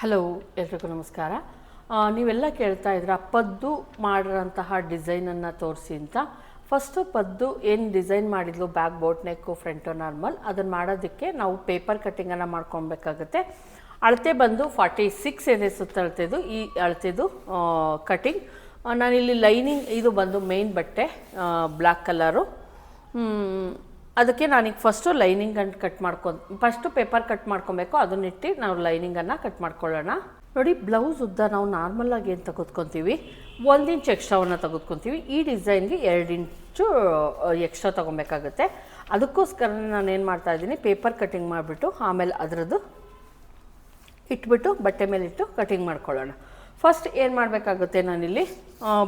Hello, ಎಲ್ರಿಗೂ ನಮಸ್ಕಾರ. ನೀವೆಲ್ಲ ಕೇಳ್ತಾ ಇದ್ರ ಪದ್ದು ಮಾಡಿರೋಂತಹ ಡಿಸೈನನ್ನು ತೋರಿಸಿ ಅಂತ. ಫಸ್ಟು ಪದ್ದು ಏನು ಡಿಸೈನ್ ಮಾಡಿದ್ಲು back boat neck front normal ಅದನ್ನು ಮಾಡೋದಕ್ಕೆ ನಾವು ಪೇಪರ್ ಕಟ್ಟಿಂಗನ್ನು ಮಾಡ್ಕೊಬೇಕಾಗುತ್ತೆ. ಅಳತೆ ಬಂದು ಫಾರ್ಟಿ ಸಿಕ್ಸ್ ಇದೆ ಸುತ್ತಳತೆದು ಈ ಅಳತೆದು ಕಟ್ಟಿಂಗ್ ನಾನಿಲ್ಲಿ ಲೈನಿಂಗ್ ಇದು ಬಂದು ಮೇನ್ ಬಟ್ಟೆ ಬ್ಲ್ಯಾಕ್ ಕಲರು ಅದಕ್ಕೆ ನಾನೀಗ ಫಸ್ಟು ಲೈನಿಂಗನ್ನು ಕಟ್ ಮಾಡ್ಕೊ ಫಸ್ಟು ಪೇಪರ್ ಕಟ್ ಮಾಡ್ಕೊಬೇಕು. ಅದನ್ನಿಟ್ಟು ನಾವು ಲೈನಿಂಗನ್ನು ಕಟ್ ಮಾಡ್ಕೊಳ್ಳೋಣ. ನೋಡಿ ಬ್ಲೌಸ್ ಉದ್ದ ನಾವು ನಾರ್ಮಲಾಗಿ ಏನು ತೆಗೆದುಕೊತೀವಿ? ಒಂದು ಇಂಚ್ ಎಕ್ಸ್ಟ್ರಾವನ್ನು ತೆಗೆದುಕೊತೀವಿ. ಈ ಡಿಸೈನ್ಗೆ ಎರಡು ಇಂಚು ಎಕ್ಸ್ಟ್ರಾ ತೊಗೊಬೇಕಾಗುತ್ತೆ. ಅದಕ್ಕೋಸ್ಕರ ನಾನು ಏನು ಮಾಡ್ತಾ ಇದ್ದೀನಿ? ಪೇಪರ್ ಕಟಿಂಗ್ ಮಾಡಿಬಿಟ್ಟು ಆಮೇಲೆ ಅದರದ್ದು ಇಟ್ಬಿಟ್ಟು ಬಟ್ಟೆ ಮೇಲೆ ಇಟ್ಟು ಕಟಿಂಗ್ ಮಾಡ್ಕೊಳ್ಳೋಣ. ಫಸ್ಟ್ ಏನು ಮಾಡಬೇಕಾಗುತ್ತೆ ನಾನಿಲ್ಲಿ?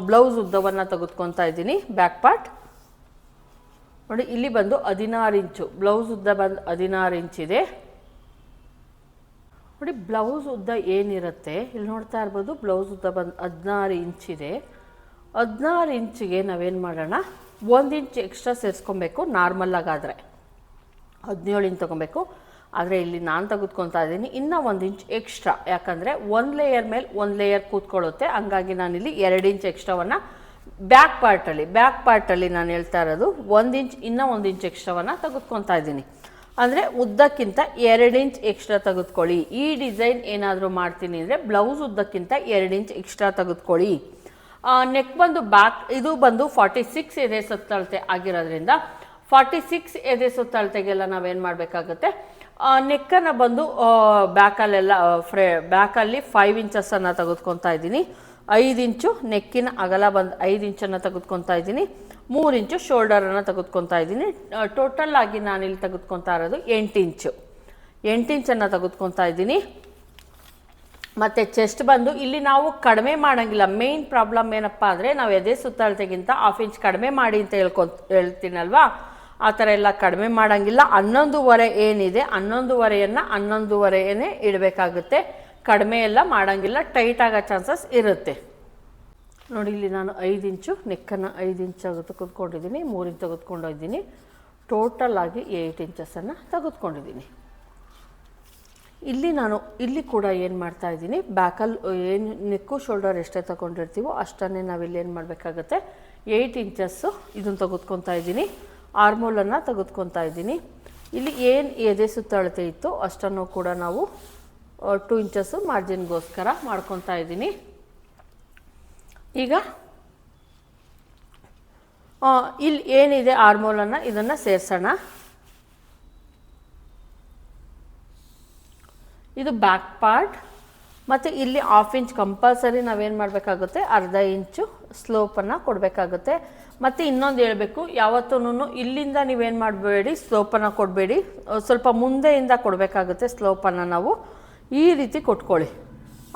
ಬ್ಲೌಸ್ ಉದ್ದವನ್ನು ತೆಗೆದುಕೊತಾ ಇದ್ದೀನಿ. ಬ್ಯಾಕ್ ಪಾರ್ಟ್ ನೋಡಿ, ಇಲ್ಲಿ ಬಂದು ಹದಿನಾರು ಇಂಚು. ಬ್ಲೌಸ್ ಉದ್ದ ಬಂದು ಹದಿನಾರು ಇಂಚಿದೆ ನೋಡಿ, ಬ್ಲೌಸ್ ಉದ್ದ ಏನಿರುತ್ತೆ? ಇಲ್ಲಿ ನೋಡ್ತಾ ಇರ್ಬೋದು, ಬ್ಲೌಸ್ ಉದ್ದ ಬಂದು ಹದಿನಾರು ಇಂಚಿದೆ ಹದಿನಾರು ಇಂಚಿಗೆ ನಾವೇನು ಮಾಡೋಣ? ಒಂದು ಇಂಚ್ ಎಕ್ಸ್ಟ್ರಾ ಸೇರಿಸ್ಕೊಬೇಕು ನಾರ್ಮಲ್ಲಾಗಾದರೆ ಹದಿನೇಳು ಇಂಚ್ ತೊಗೊಬೇಕು. ಆದರೆ ಇಲ್ಲಿ ನಾನು ತೆಗೆದುಕೊತಾ ಇದ್ದೀನಿ, ಇನ್ನೂ ಒಂದು ಇಂಚ್ ಎಕ್ಸ್ಟ್ರಾ ಯಾಕಂದರೆ, ಒಂದು ಲೇಯರ್ ಮೇಲೆ ಒಂದು ಲೇಯರ್ ಕೂತ್ಕೊಳ್ಳುತ್ತೆ. ಹಂಗಾಗಿ ನಾನಿಲ್ಲಿ ಎರಡು ಇಂಚ್ ಎಕ್ಸ್ಟ್ರಾವನ್ನು ಬ್ಯಾಕ್ ಪಾರ್ಟಲ್ಲಿ ಬ್ಯಾಕ್ ಪಾರ್ಟಲ್ಲಿ ನಾನು ಹೇಳ್ತಾ ಇರೋದು ಒಂದು ಇಂಚ್, ಇನ್ನೂ ಒಂದು ಇಂಚ್ ಎಕ್ಸ್ಟ್ರಾವನ್ನು ತೆಗೆದುಕೊತಾ ಇದ್ದೀನಿ. ಅಂದರೆ ಉದ್ದಕ್ಕಿಂತ ಎರಡು ಇಂಚ್ ಎಕ್ಸ್ಟ್ರಾ ತೆಗೆದುಕೊಳ್ಳಿ. ಈ ಡಿಸೈನ್ ಏನಾದರೂ ಮಾಡ್ತೀನಿ ಅಂದರೆ ಬ್ಲೌಸ್ ಉದ್ದಕ್ಕಿಂತ ಎರಡು ಇಂಚ್ ಎಕ್ಸ್ಟ್ರಾ ತೆಗೆದುಕೊಳ್ಳಿ. ನೆಕ್ ಬಂದು ಬ್ಯಾಕ್ ಇದು ಬಂದು ಫಾರ್ಟಿ ಸಿಕ್ಸ್ ಎದೆ ಸುತ್ತಳತೆ ಆಗಿರೋದ್ರಿಂದ ಫಾರ್ಟಿ ಸಿಕ್ಸ್ ಎದೆ ಸುತ್ತಳತೆಗೆಲ್ಲ ನಾವೇನು ಮಾಡಬೇಕಾಗುತ್ತೆ? ನೆಕ್ಕನ್ನು ಬಂದು ಬ್ಯಾಕಲ್ಲೆಲ್ಲ ಫ್ರೇ ಬ್ಯಾಕಲ್ಲಿ ಫೈವ್ ಇಂಚಸ್ಸನ್ನು ತೆಗೆದುಕೊತಾ ಇದ್ದೀನಿ. ಐದು ಇಂಚು ನೆಕ್ಕಿನ ಅಗಲ ಬಂದು ಐದು ಇಂಚನ್ನು ತೆಗೆದುಕೊತಾ ಇದ್ದೀನಿ. ಮೂರು ಇಂಚು ಶೋಲ್ಡರನ್ನು ತೆಗೆದುಕೊತಾ ಇದ್ದೀನಿ. ಟೋಟಲ್ ಆಗಿ ನಾನಿಲ್ಲಿ ತೆಗೆದುಕೊತಾ ಇರೋದು ಎಂಟು ಇಂಚು. ಎಂಟು ಇಂಚನ್ನು ತೆಗೆದುಕೊತಾ ಇದ್ದೀನಿ. ಮತ್ತು ಚೆಸ್ಟ್ ಬಂದು ಇಲ್ಲಿ ನಾವು ಕಡಿಮೆ ಮಾಡೋಂಗಿಲ್ಲ. ಮೇಯ್ನ್ ಪ್ರಾಬ್ಲಮ್ ಏನಪ್ಪ ಅಂದರೆ ನಾವು ಎದೆ ಸುತ್ತಳತೆಗಿಂತ ಹಾಫ್ ಇಂಚ್ ಕಡಿಮೆ ಮಾಡಿ ಅಂತ ಹೇಳ್ಕೊ, ಹೇಳ್ತೀನಲ್ವಾ? ಆ ಥರ ಎಲ್ಲ ಕಡಿಮೆ ಮಾಡೋಂಗಿಲ್ಲ. ಹನ್ನೊಂದುವರೆ ಏನಿದೆ, ಹನ್ನೊಂದುವರೆಯನ್ನು ಹನ್ನೊಂದುವರೆಯೇ ಇಡಬೇಕಾಗುತ್ತೆ. ಕಡಿಮೆ ಎಲ್ಲ ಮಾಡೋಂಗಿಲ್ಲ ಟೈಟ್ ಆಗೋ ಚಾನ್ಸಸ್ ಇರುತ್ತೆ. ನೋಡಿ, ಇಲ್ಲಿ ನಾನು ಐದು ಇಂಚು, ನೆಕ್ಕನ್ನು ಐದು ಇಂಚು ತೆಗೆದುಕೊಂಡಿದ್ದೀನಿ ಮೂರು ಇಂಚು ತೆಗೆದುಕೊಂಡಿದ್ದೀನಿ ಟೋಟಲ್ ಆಗಿ ಏಯ್ಟ್ ಇಂಚಸನ್ನು ತೆಗೆದುಕೊಂಡಿದ್ದೀನಿ. ಇಲ್ಲಿ ನಾನು, ಇಲ್ಲಿ ಕೂಡ ಏನು ಮಾಡ್ತಾ ಇದ್ದೀನಿ ಬ್ಯಾಕಲ್ಲಿ ಏನು ನೆಕ್ಕು ಶೋಲ್ಡರ್ ಎಷ್ಟೇ ತೊಗೊಂಡಿರ್ತೀವೋ ಅಷ್ಟನ್ನೇ ನಾವಿಲ್ಲಿ ಏನು ಮಾಡಬೇಕಾಗತ್ತೆ ಏಯ್ಟ್ ಇಂಚಸ್ಸು ಇದನ್ನು ತೆಗೆದುಕೊತಾ ಇದ್ದೀನಿ ಆರ್ಮೋಲನ್ನು ತೆಗೆದುಕೊತಾ ಇದ್ದೀನಿ. ಇಲ್ಲಿ ಏನು ಎದೆ ಸುತ್ತಳತೆ ಇತ್ತು ಅಷ್ಟನ್ನು ಕೂಡ ನಾವು ಟೂ ಇಂಚಸ್ಸು ಮಾರ್ಜಿನ್ಗೋಸ್ಕರ ಮಾಡ್ಕೊತಾ ಇದ್ದೀನಿ. ಈಗ ಇಲ್ಲಿ ಏನಿದೆ ಆರ್ಮೋಲನ್ನು ಇದನ್ನು ಸೇರಿಸೋಣ. ಇದು ಬ್ಯಾಕ್ ಪಾರ್ಟ್ ಮತ್ತು ಇಲ್ಲಿ ಹಾಫ್ ಇಂಚ್ ಕಂಪಲ್ಸರಿ ನಾವೇನು ಮಾಡಬೇಕಾಗುತ್ತೆ? ಅರ್ಧ ಇಂಚು ಸ್ಲೋಪನ್ನು ಕೊಡಬೇಕಾಗುತ್ತೆ. ಮತ್ತು ಇನ್ನೊಂದು ಹೇಳಬೇಕು ಯಾವತ್ತೂ ಇಲ್ಲಿಂದ ನೀವೇನು ಮಾಡಬೇಡಿ ಸ್ಲೋಪನ್ನು ಕೊಡಬೇಡಿ. ಸ್ವಲ್ಪ ಮುಂದೆಯಿಂದ ಕೊಡಬೇಕಾಗುತ್ತೆ ಸ್ಲೋಪನ್ನು ನಾವು. ಈ ರೀತಿ ಕೊಟ್ಕೊಳ್ಳಿ.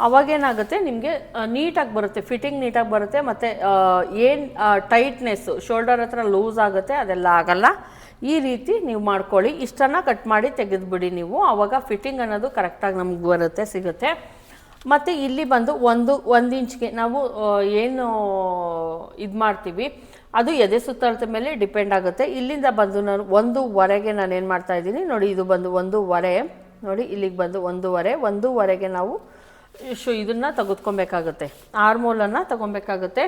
ಅವಾಗೇನಾಗುತ್ತೆ ನಿಮಗೆ ನೀಟಾಗಿ ಬರುತ್ತೆ ಫಿಟ್ಟಿಂಗ್ ನೀಟಾಗಿ ಬರುತ್ತೆ, ಮತ್ತು ಏನು ಟೈಟ್ನೆಸ್ಸು ಶೋಲ್ಡರ್ ಹತ್ರ ಲೂಸ್ ಆಗುತ್ತೆ, ಅದೆಲ್ಲ ಆಗಲ್ಲ. ಈ ರೀತಿ ನೀವು ಮಾಡ್ಕೊಳ್ಳಿ. ಇಷ್ಟನ್ನು ಕಟ್ ಮಾಡಿ ತೆಗೆದುಬಿಡಿ ನೀವು. ಆವಾಗ ಫಿಟ್ಟಿಂಗ್ ಅನ್ನೋದು ಕರೆಕ್ಟಾಗಿ ನಮ್ಗೆ ಬರುತ್ತೆ, ಸಿಗುತ್ತೆ. ಮತ್ತು ಇಲ್ಲಿ ಬಂದು ಒಂದು ಒಂದು ಇಂಚ್ಗೆ ನಾವು ಏನು ಇದು ಮಾಡ್ತೀವಿ, ಅದು ಎದೆ ಸುತ್ತಳತೆ ಮೇಲೆ ಡಿಪೆಂಡ್ ಆಗುತ್ತೆ. ಇಲ್ಲಿಂದ ಬಂದು ನಾನು ಒಂದೂವರೆಗೆ ನಾನು ಏನು ಮಾಡ್ತಾಯಿದ್ದೀನಿ ನೋಡಿ, ಇದು ಬಂದು ಒಂದೂವರೆ. ನೋಡಿ, ಇಲ್ಲಿಗೆ ಬಂದು ಒಂದೂವರೆ, ಒಂದೂವರೆಗೆ ನಾವು ಶು ಇದನ್ನು ತೆಗೆದುಕೊಬೇಕಾಗುತ್ತೆ. ಆರ್ಮೋಲನ್ನು ತಗೊಬೇಕಾಗುತ್ತೆ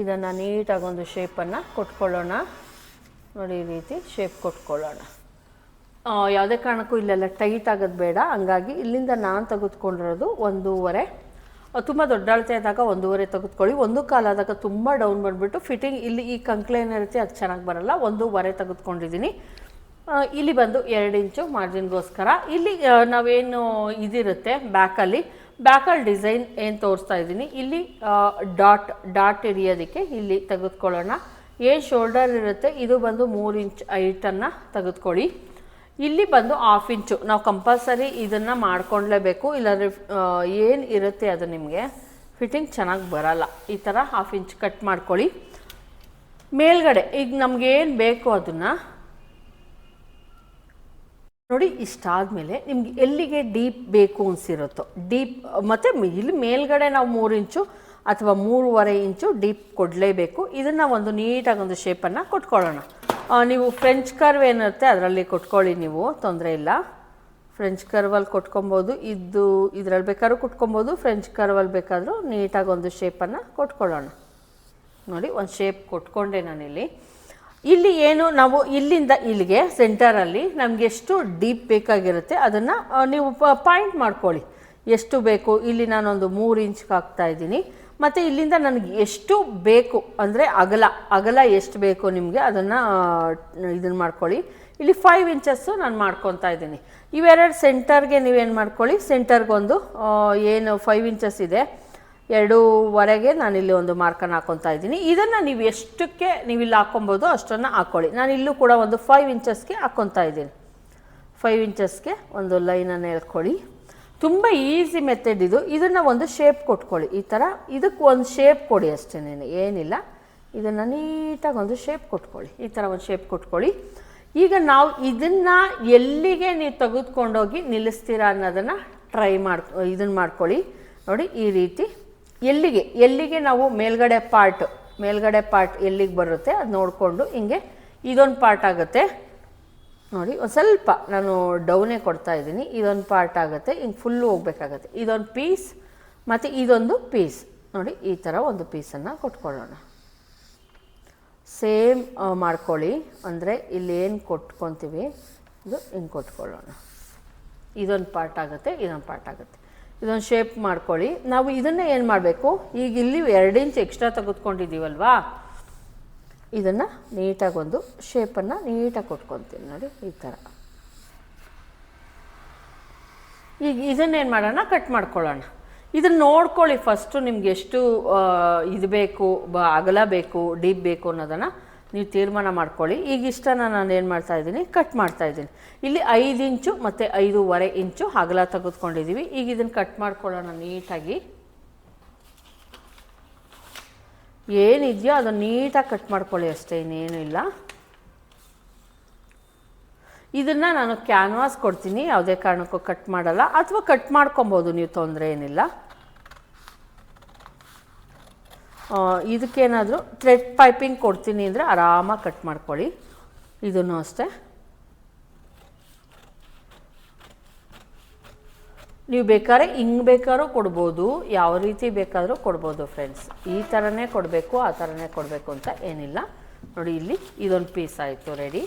ಇದನ್ನು ನೀಟಾಗಿ ಒಂದು ಶೇಪನ್ನು ಕೊಟ್ಕೊಳ್ಳೋಣ. ನೋಡಿ, ಈ ರೀತಿ ಶೇಪ್ ಕೊಟ್ಕೊಳ್ಳೋಣ. ಯಾವುದೇ ಕಾರಣಕ್ಕೂ ಇಲ್ಲೆಲ್ಲ ಟೈಟ್ ಆಗೋದು ಬೇಡ. ಹಂಗಾಗಿ ಇಲ್ಲಿಂದ ನಾನು ತೆಗೆದುಕೊಂಡಿರೋದು ಒಂದೂವರೆ. ತುಂಬ ದೊಡ್ಡ ಅಳತೆ ಆದಾಗ ಒಂದೂವರೆ ತೆಗೆದುಕೊಳ್ಳಿ. ಒಂದು ಕಾಲಾದಾಗ ತುಂಬ ಡೌನ್ ಬಂದುಬಿಟ್ಟು ಫಿಟ್ಟಿಂಗ್ ಇಲ್ಲಿ ಈ ಕಂಕ್ಲೆ ಏನಿರುತ್ತೆ ಅದು ಚೆನ್ನಾಗಿ ಬರಲ್ಲ. ಒಂದೂವರೆ ತೆಗೆದುಕೊಂಡಿದ್ದೀನಿ. ಇಲ್ಲಿ ಬಂದು ಎರಡು ಇಂಚು ಮಾರ್ಜಿನ್ಗೋಸ್ಕರ ಇಲ್ಲಿ ನಾವೇನು ಇದಿರುತ್ತೆ ಬ್ಯಾಕಲ್ಲಿ ಬ್ಯಾಕಲ್ಲಿ ಡಿಸೈನ್ ಏನು ತೋರಿಸ್ತಾ ಇದ್ದೀನಿ. ಇಲ್ಲಿ ಡಾಟ್ ಡಾಟ್ ಹಿಡಿಯೋದಕ್ಕೆ ಇಲ್ಲಿ ತೆಗೆದುಕೊಳ್ಳೋಣ. ಏನು ಶೋಲ್ಡರ್ ಇರುತ್ತೆ? ಇದು ಬಂದು ಮೂರು ಇಂಚ್ ಐಟನ್ನು ತೆಗೆದುಕೊಳ್ಳಿ. ಇಲ್ಲಿ ಬಂದು ಹಾಫ್ ಇಂಚು ನಾವು ಕಂಪಲ್ಸರಿ ಇದನ್ನು ಮಾಡ್ಕೊಳ್ಲೇಬೇಕು ಇಲ್ಲಾಂದರೆ ಏನು ಇರುತ್ತೆ ಅದು ನಿಮಗೆ? ಫಿಟ್ಟಿಂಗ್ ಚೆನ್ನಾಗಿ ಬರಲ್ಲ. ಈ ಥರ ಹಾಫ್ ಇಂಚ್ ಕಟ್ ಮಾಡ್ಕೊಳ್ಳಿ. ಮೇಲ್ಗಡೆ, ಈಗ ನಮ್ಗೆ ಏನು ಬೇಕು ಅದನ್ನು? ನೋಡಿ ಇಷ್ಟಾದಮೇಲೆ ನಿಮ್ಗೆ ಎಲ್ಲಿಗೆ ಡೀಪ್ ಬೇಕು ಅನಿಸಿರುತ್ತೋ ಡೀಪ್ ಮತ್ತು ಇಲ್ಲಿ ಮೇಲ್ಗಡೆ ನಾವು ಮೂರು ಇಂಚು ಅಥವಾ ಮೂರುವರೆ ಇಂಚು ಡೀಪ್ ಕೊಡಲೇಬೇಕು. ಇದನ್ನು ಒಂದು ನೀಟಾಗಿ ಒಂದು ಶೇಪನ್ನು ಕೊಟ್ಕೊಳ್ಳೋಣ. ನೀವು ಫ್ರೆಂಚ್ ಕರ್ವ್ ಏನಿರುತ್ತೆ ಅದರಲ್ಲಿ ಕೊಟ್ಕೊಳ್ಳಿ ನೀವು, ತೊಂದರೆ ಇಲ್ಲ. ಫ್ರೆಂಚ್ ಕರ್ವಲ್ಲಿ ಕೊಟ್ಕೊಬೋದು. ಇದು, ಇದರಲ್ಲಿ ಬೇಕಾದ್ರೂ ಕೊಟ್ಕೊಬೋದು. ಫ್ರೆಂಚ್ ಕರ್ವಲ್ಲಿ ಬೇಕಾದರೂ ನೀಟಾಗಿ ಒಂದು ಶೇಪನ್ನು ಕೊಟ್ಕೊಳ್ಳೋಣ. ನೋಡಿ, ಒಂದು ಶೇಪ್ ಕೊಟ್ಕೊಂಡೆ ನಾನಿಲ್ಲಿ. ಇಲ್ಲಿ ಏನು, ನಾವು ಇಲ್ಲಿಂದ ಇಲ್ಲಿಗೆ ಸೆಂಟರಲ್ಲಿ ನಮಗೆ ಎಷ್ಟು ಡೀಪ್ ಬೇಕಾಗಿರುತ್ತೆ, ಅದನ್ನು ನೀವು ಪಾಯಿಂಟ್ ಮಾಡ್ಕೊಳ್ಳಿ. ಎಷ್ಟು ಬೇಕು? ಇಲ್ಲಿ ನಾನೊಂದು ಮೂರು ಇಂಚ್ಗೆ ಹಾಕ್ತಾ ಇದ್ದೀನಿ. ಮತ್ತು ಇಲ್ಲಿಂದ ನನಗೆ ಎಷ್ಟು ಬೇಕು ಅಂದರೆ ಅಗಲ ಅಗಲ ಎಷ್ಟು ಬೇಕು ನಿಮಗೆ ಅದನ್ನು ಇದನ್ನು ಮಾಡ್ಕೊಳ್ಳಿ. ಇಲ್ಲಿ ಫೈವ್ ಇಂಚಸ್ಸು ನಾನು ಮಾಡ್ಕೊತಾ ಇದ್ದೀನಿ. ಇವೆರಡು ಸೆಂಟರ್ಗೆ ನೀವೇನು ಮಾಡ್ಕೊಳ್ಳಿ ಸೆಂಟರ್ಗೊಂದು ಏನು ಫೈವ್ ಇಂಚಸ್ ಇದೆ, ಎರಡೂವರೆಗೆ ನಾನಿಲ್ಲಿ ಒಂದು ಮಾರ್ಕನ್ನು ಹಾಕೊತಾ ಇದ್ದೀನಿ. ಇದನ್ನು ನೀವು ಎಷ್ಟಕ್ಕೆ ನೀವು ಇಲ್ಲಿ ಹಾಕೊಬೋದು ಅಷ್ಟನ್ನು ಹಾಕ್ಕೊಳ್ಳಿ ನಾನು ಇಲ್ಲೂ ಕೂಡ ಒಂದು ಫೈವ್ ಇಂಚಸ್ಗೆ ಹಾಕ್ಕೊತಾ ಇದ್ದೀನಿ. ಫೈವ್ ಇಂಚಸ್ಗೆ ಒಂದು ಲೈನನ್ನು ಎಳ್ಕೊಳ್ಳಿ. ತುಂಬ ಈಸಿ ಮೆಥಡ್ ಇದು. ಇದನ್ನು ಒಂದು ಶೇಪ್ ಕೊಟ್ಕೊಳ್ಳಿ. ಈ ಥರ ಇದಕ್ಕೆ ಒಂದು ಶೇಪ್ ಕೊಡಿ ಅಷ್ಟೇನೇನು ಏನಿಲ್ಲ. ಇದನ್ನು ನೀಟಾಗಿ ಒಂದು ಶೇಪ್ ಕೊಟ್ಕೊಳ್ಳಿ. ಈ ಥರ ಒಂದು ಶೇಪ್ ಕೊಟ್ಕೊಳ್ಳಿ. ಈಗ ನಾವು ಇದನ್ನು ಎಲ್ಲಿಗೆ ನೀವು ತೆಗೆದುಕೊಂಡೋಗಿ ನಿಲ್ಲಿಸ್ತೀರಾ ಅನ್ನೋದನ್ನು ಟ್ರೈ ಮಾಡ್ ಇದನ್ನು ಮಾಡ್ಕೊಳ್ಳಿ. ನೋಡಿ, ಈ ರೀತಿ. ಎಲ್ಲಿಗೆ? ಎಲ್ಲಿಗೆ ನಾವು ಮೇಲ್ಗಡೆ ಪಾರ್ಟ್ ಮೇಲ್ಗಡೆ ಪಾರ್ಟ್ ಎಲ್ಲಿಗೆ ಬರುತ್ತೆ ಅದು ನೋಡಿಕೊಂಡು ಹಿಂಗೆ ಇದೊಂದು ಪಾರ್ಟ್ ಆಗುತ್ತೆ. ನೋಡಿ, ಒಂದು ಸ್ವಲ್ಪ ನಾನು ಡೌನೇ ಕೊಡ್ತಾ ಇದ್ದೀನಿ. ಇದೊಂದು ಪಾರ್ಟ್ ಆಗುತ್ತೆ ಹಿಂಗೆ ಫುಲ್ಲು ಹೋಗ್ಬೇಕಾಗತ್ತೆ. ಇದೊಂದು ಪೀಸ್ ಮತ್ತು ಇದೊಂದು ಪೀಸ್ ನೋಡಿ, ಈ ಥರ ಒಂದು ಪೀಸನ್ನು ಕೊಟ್ಕೊಳ್ಳೋಣ. ಸೇಮ್ ಮಾಡ್ಕೊಳ್ಳಿ. ಅಂದರೆ ಏನು ಕೊಟ್ಕೊತೀವಿ ಇದು ಹಿಂಗೆ ಕೊಟ್ಕೊಳ್ಳೋಣ. ಇದೊಂದು ಪಾರ್ಟ್ ಆಗುತ್ತೆ, ಇದೊಂದು ಪಾರ್ಟ್ ಆಗುತ್ತೆ. ಇದೊಂದು ಶೇಪ್ ಮಾಡ್ಕೊಳ್ಳಿ. ನಾವು ಇದನ್ನೇ ಏನು ಮಾಡಬೇಕು? ಈಗ ಇಲ್ಲಿ ಎರಡು ಇಂಚ್ ಎಕ್ಸ್ಟ್ರಾ ತೆಗೆದುಕೊಂಡಿದ್ದೀವಲ್ವಾ? ಇದನ್ನು ನೀಟಾಗಿ ಒಂದು ಶೇಪನ್ನು ನೀಟಾಗಿ ಕೊಟ್ಕೊತೀನಿ ನೋಡಿ, ಈ ಥರ ಈಗ ಇದನ್ನೇನು ಮಾಡೋಣ, ಕಟ್ ಮಾಡ್ಕೊಳ್ಳೋಣ. ಇದನ್ನು ನೋಡ್ಕೊಳ್ಳಿ ಫಸ್ಟು ನಿಮ್ಗೆ ಎಷ್ಟು ಇದು ಬೇಕು, ಬ, ಅಗಲ ಬೇಕು, ಡೀಪ್ ಬೇಕು ಅನ್ನೋದನ್ನು ನೀವು ತೀರ್ಮಾನ ಮಾಡ್ಕೊಳ್ಳಿ. ಈಗ ಇಷ್ಟನ ನಾನು ಏನು ಮಾಡ್ತಾ ಇದ್ದೀನಿ, ಕಟ್ ಮಾಡ್ತಾ ಇದ್ದೀನಿ. ಇಲ್ಲಿ ಐದು ಇಂಚು ಮತ್ತು ಐದೂವರೆ ಇಂಚು ಅಗಲ ತೆಗೆದುಕೊಂಡಿದ್ದೀವಿ. ಈಗ ಇದನ್ನು ಕಟ್ ಮಾಡ್ಕೊಳ್ಳೋಣ ನೀಟಾಗಿ. ಏನಿದೆಯೋ ಅದನ್ನು ನೀಟಾಗಿ ಕಟ್ ಮಾಡ್ಕೊಳ್ಳಿ ಅಷ್ಟೇ, ಇನ್ನೇನು ಇಲ್ಲ. ಇದನ್ನು ನಾನು ಕ್ಯಾನ್ವಾಸ್ ಕೊಡ್ತೀನಿ, ಯಾವುದೇ ಕಾರಣಕ್ಕೂ ಕಟ್ ಮಾಡಲ್ಲ. ಅಥವಾ ಕಟ್ ಮಾಡ್ಕೊಬೋದು, ನೀವು ತೊಂದರೆ ಏನಿಲ್ಲ. ಇದಕ್ಕೇನಾದರೂ ಥ್ರೆಡ್ ಪೈಪಿಂಗ್ ಕೊಡ್ತೀನಿ ಅಂದರೆ ಆರಾಮಾಗಿ ಕಟ್ ಮಾಡ್ಕೊಳ್ಳಿ. ಇದನ್ನು ಅಷ್ಟೇ. ನೀವು ಬೇಕಾದ್ರೆ ಹಿಂಗ್ ಬೇಕಾದ್ರೂ ಕೊಡ್ಬೋದು, ಯಾವ ರೀತಿ ಬೇಕಾದರೂ ಕೊಡ್ಬೋದು ಫ್ರೆಂಡ್ಸ್ ಈ ಥರನೇ ಕೊಡಬೇಕು, ಆ ಥರನೇ ಕೊಡಬೇಕು ಅಂತ ಏನಿಲ್ಲ. ನೋಡಿ ಇಲ್ಲಿ ಇದೊಂದು ಪೀಸ್ ಆಯಿತು ರೆಡಿ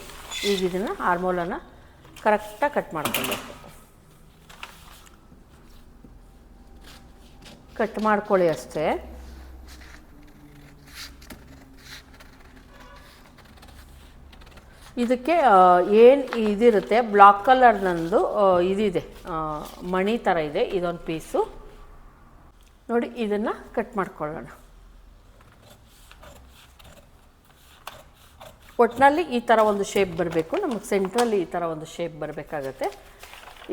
ಈಗ ಇದನ್ನು ಹಾರ್ಮೋಲನ್ನು ಕರೆಕ್ಟಾಗಿ ಕಟ್ ಮಾಡ್ಕೊಬೇಕು. ಕಟ್ ಮಾಡ್ಕೊಳ್ಳಿ ಅಷ್ಟೇ. ಇದಕ್ಕೆ ಏನು ಇದಿರುತ್ತೆ ಬ್ಲಾಕ್ ಕಲರ್ ನಂದು ಇದಿದೆ. ಮಣಿ ಥರ ಇದೆ, ಇದೊಂದು ಪೀಸು ನೋಡಿ, ಇದನ್ನು ಕಟ್ ಮಾಡ್ಕೊಳ್ಳೋಣ. ಒಟ್ಟಿನಲ್ಲಿ ಈ ಥರ ಒಂದು ಶೇಪ್ ಬರಬೇಕು. ನಮಗೆ ಸೆಂಟ್ರಲ್ಲಿ ಈ ಥರ ಒಂದು ಶೇಪ್ ಬರಬೇಕಾಗತ್ತೆ.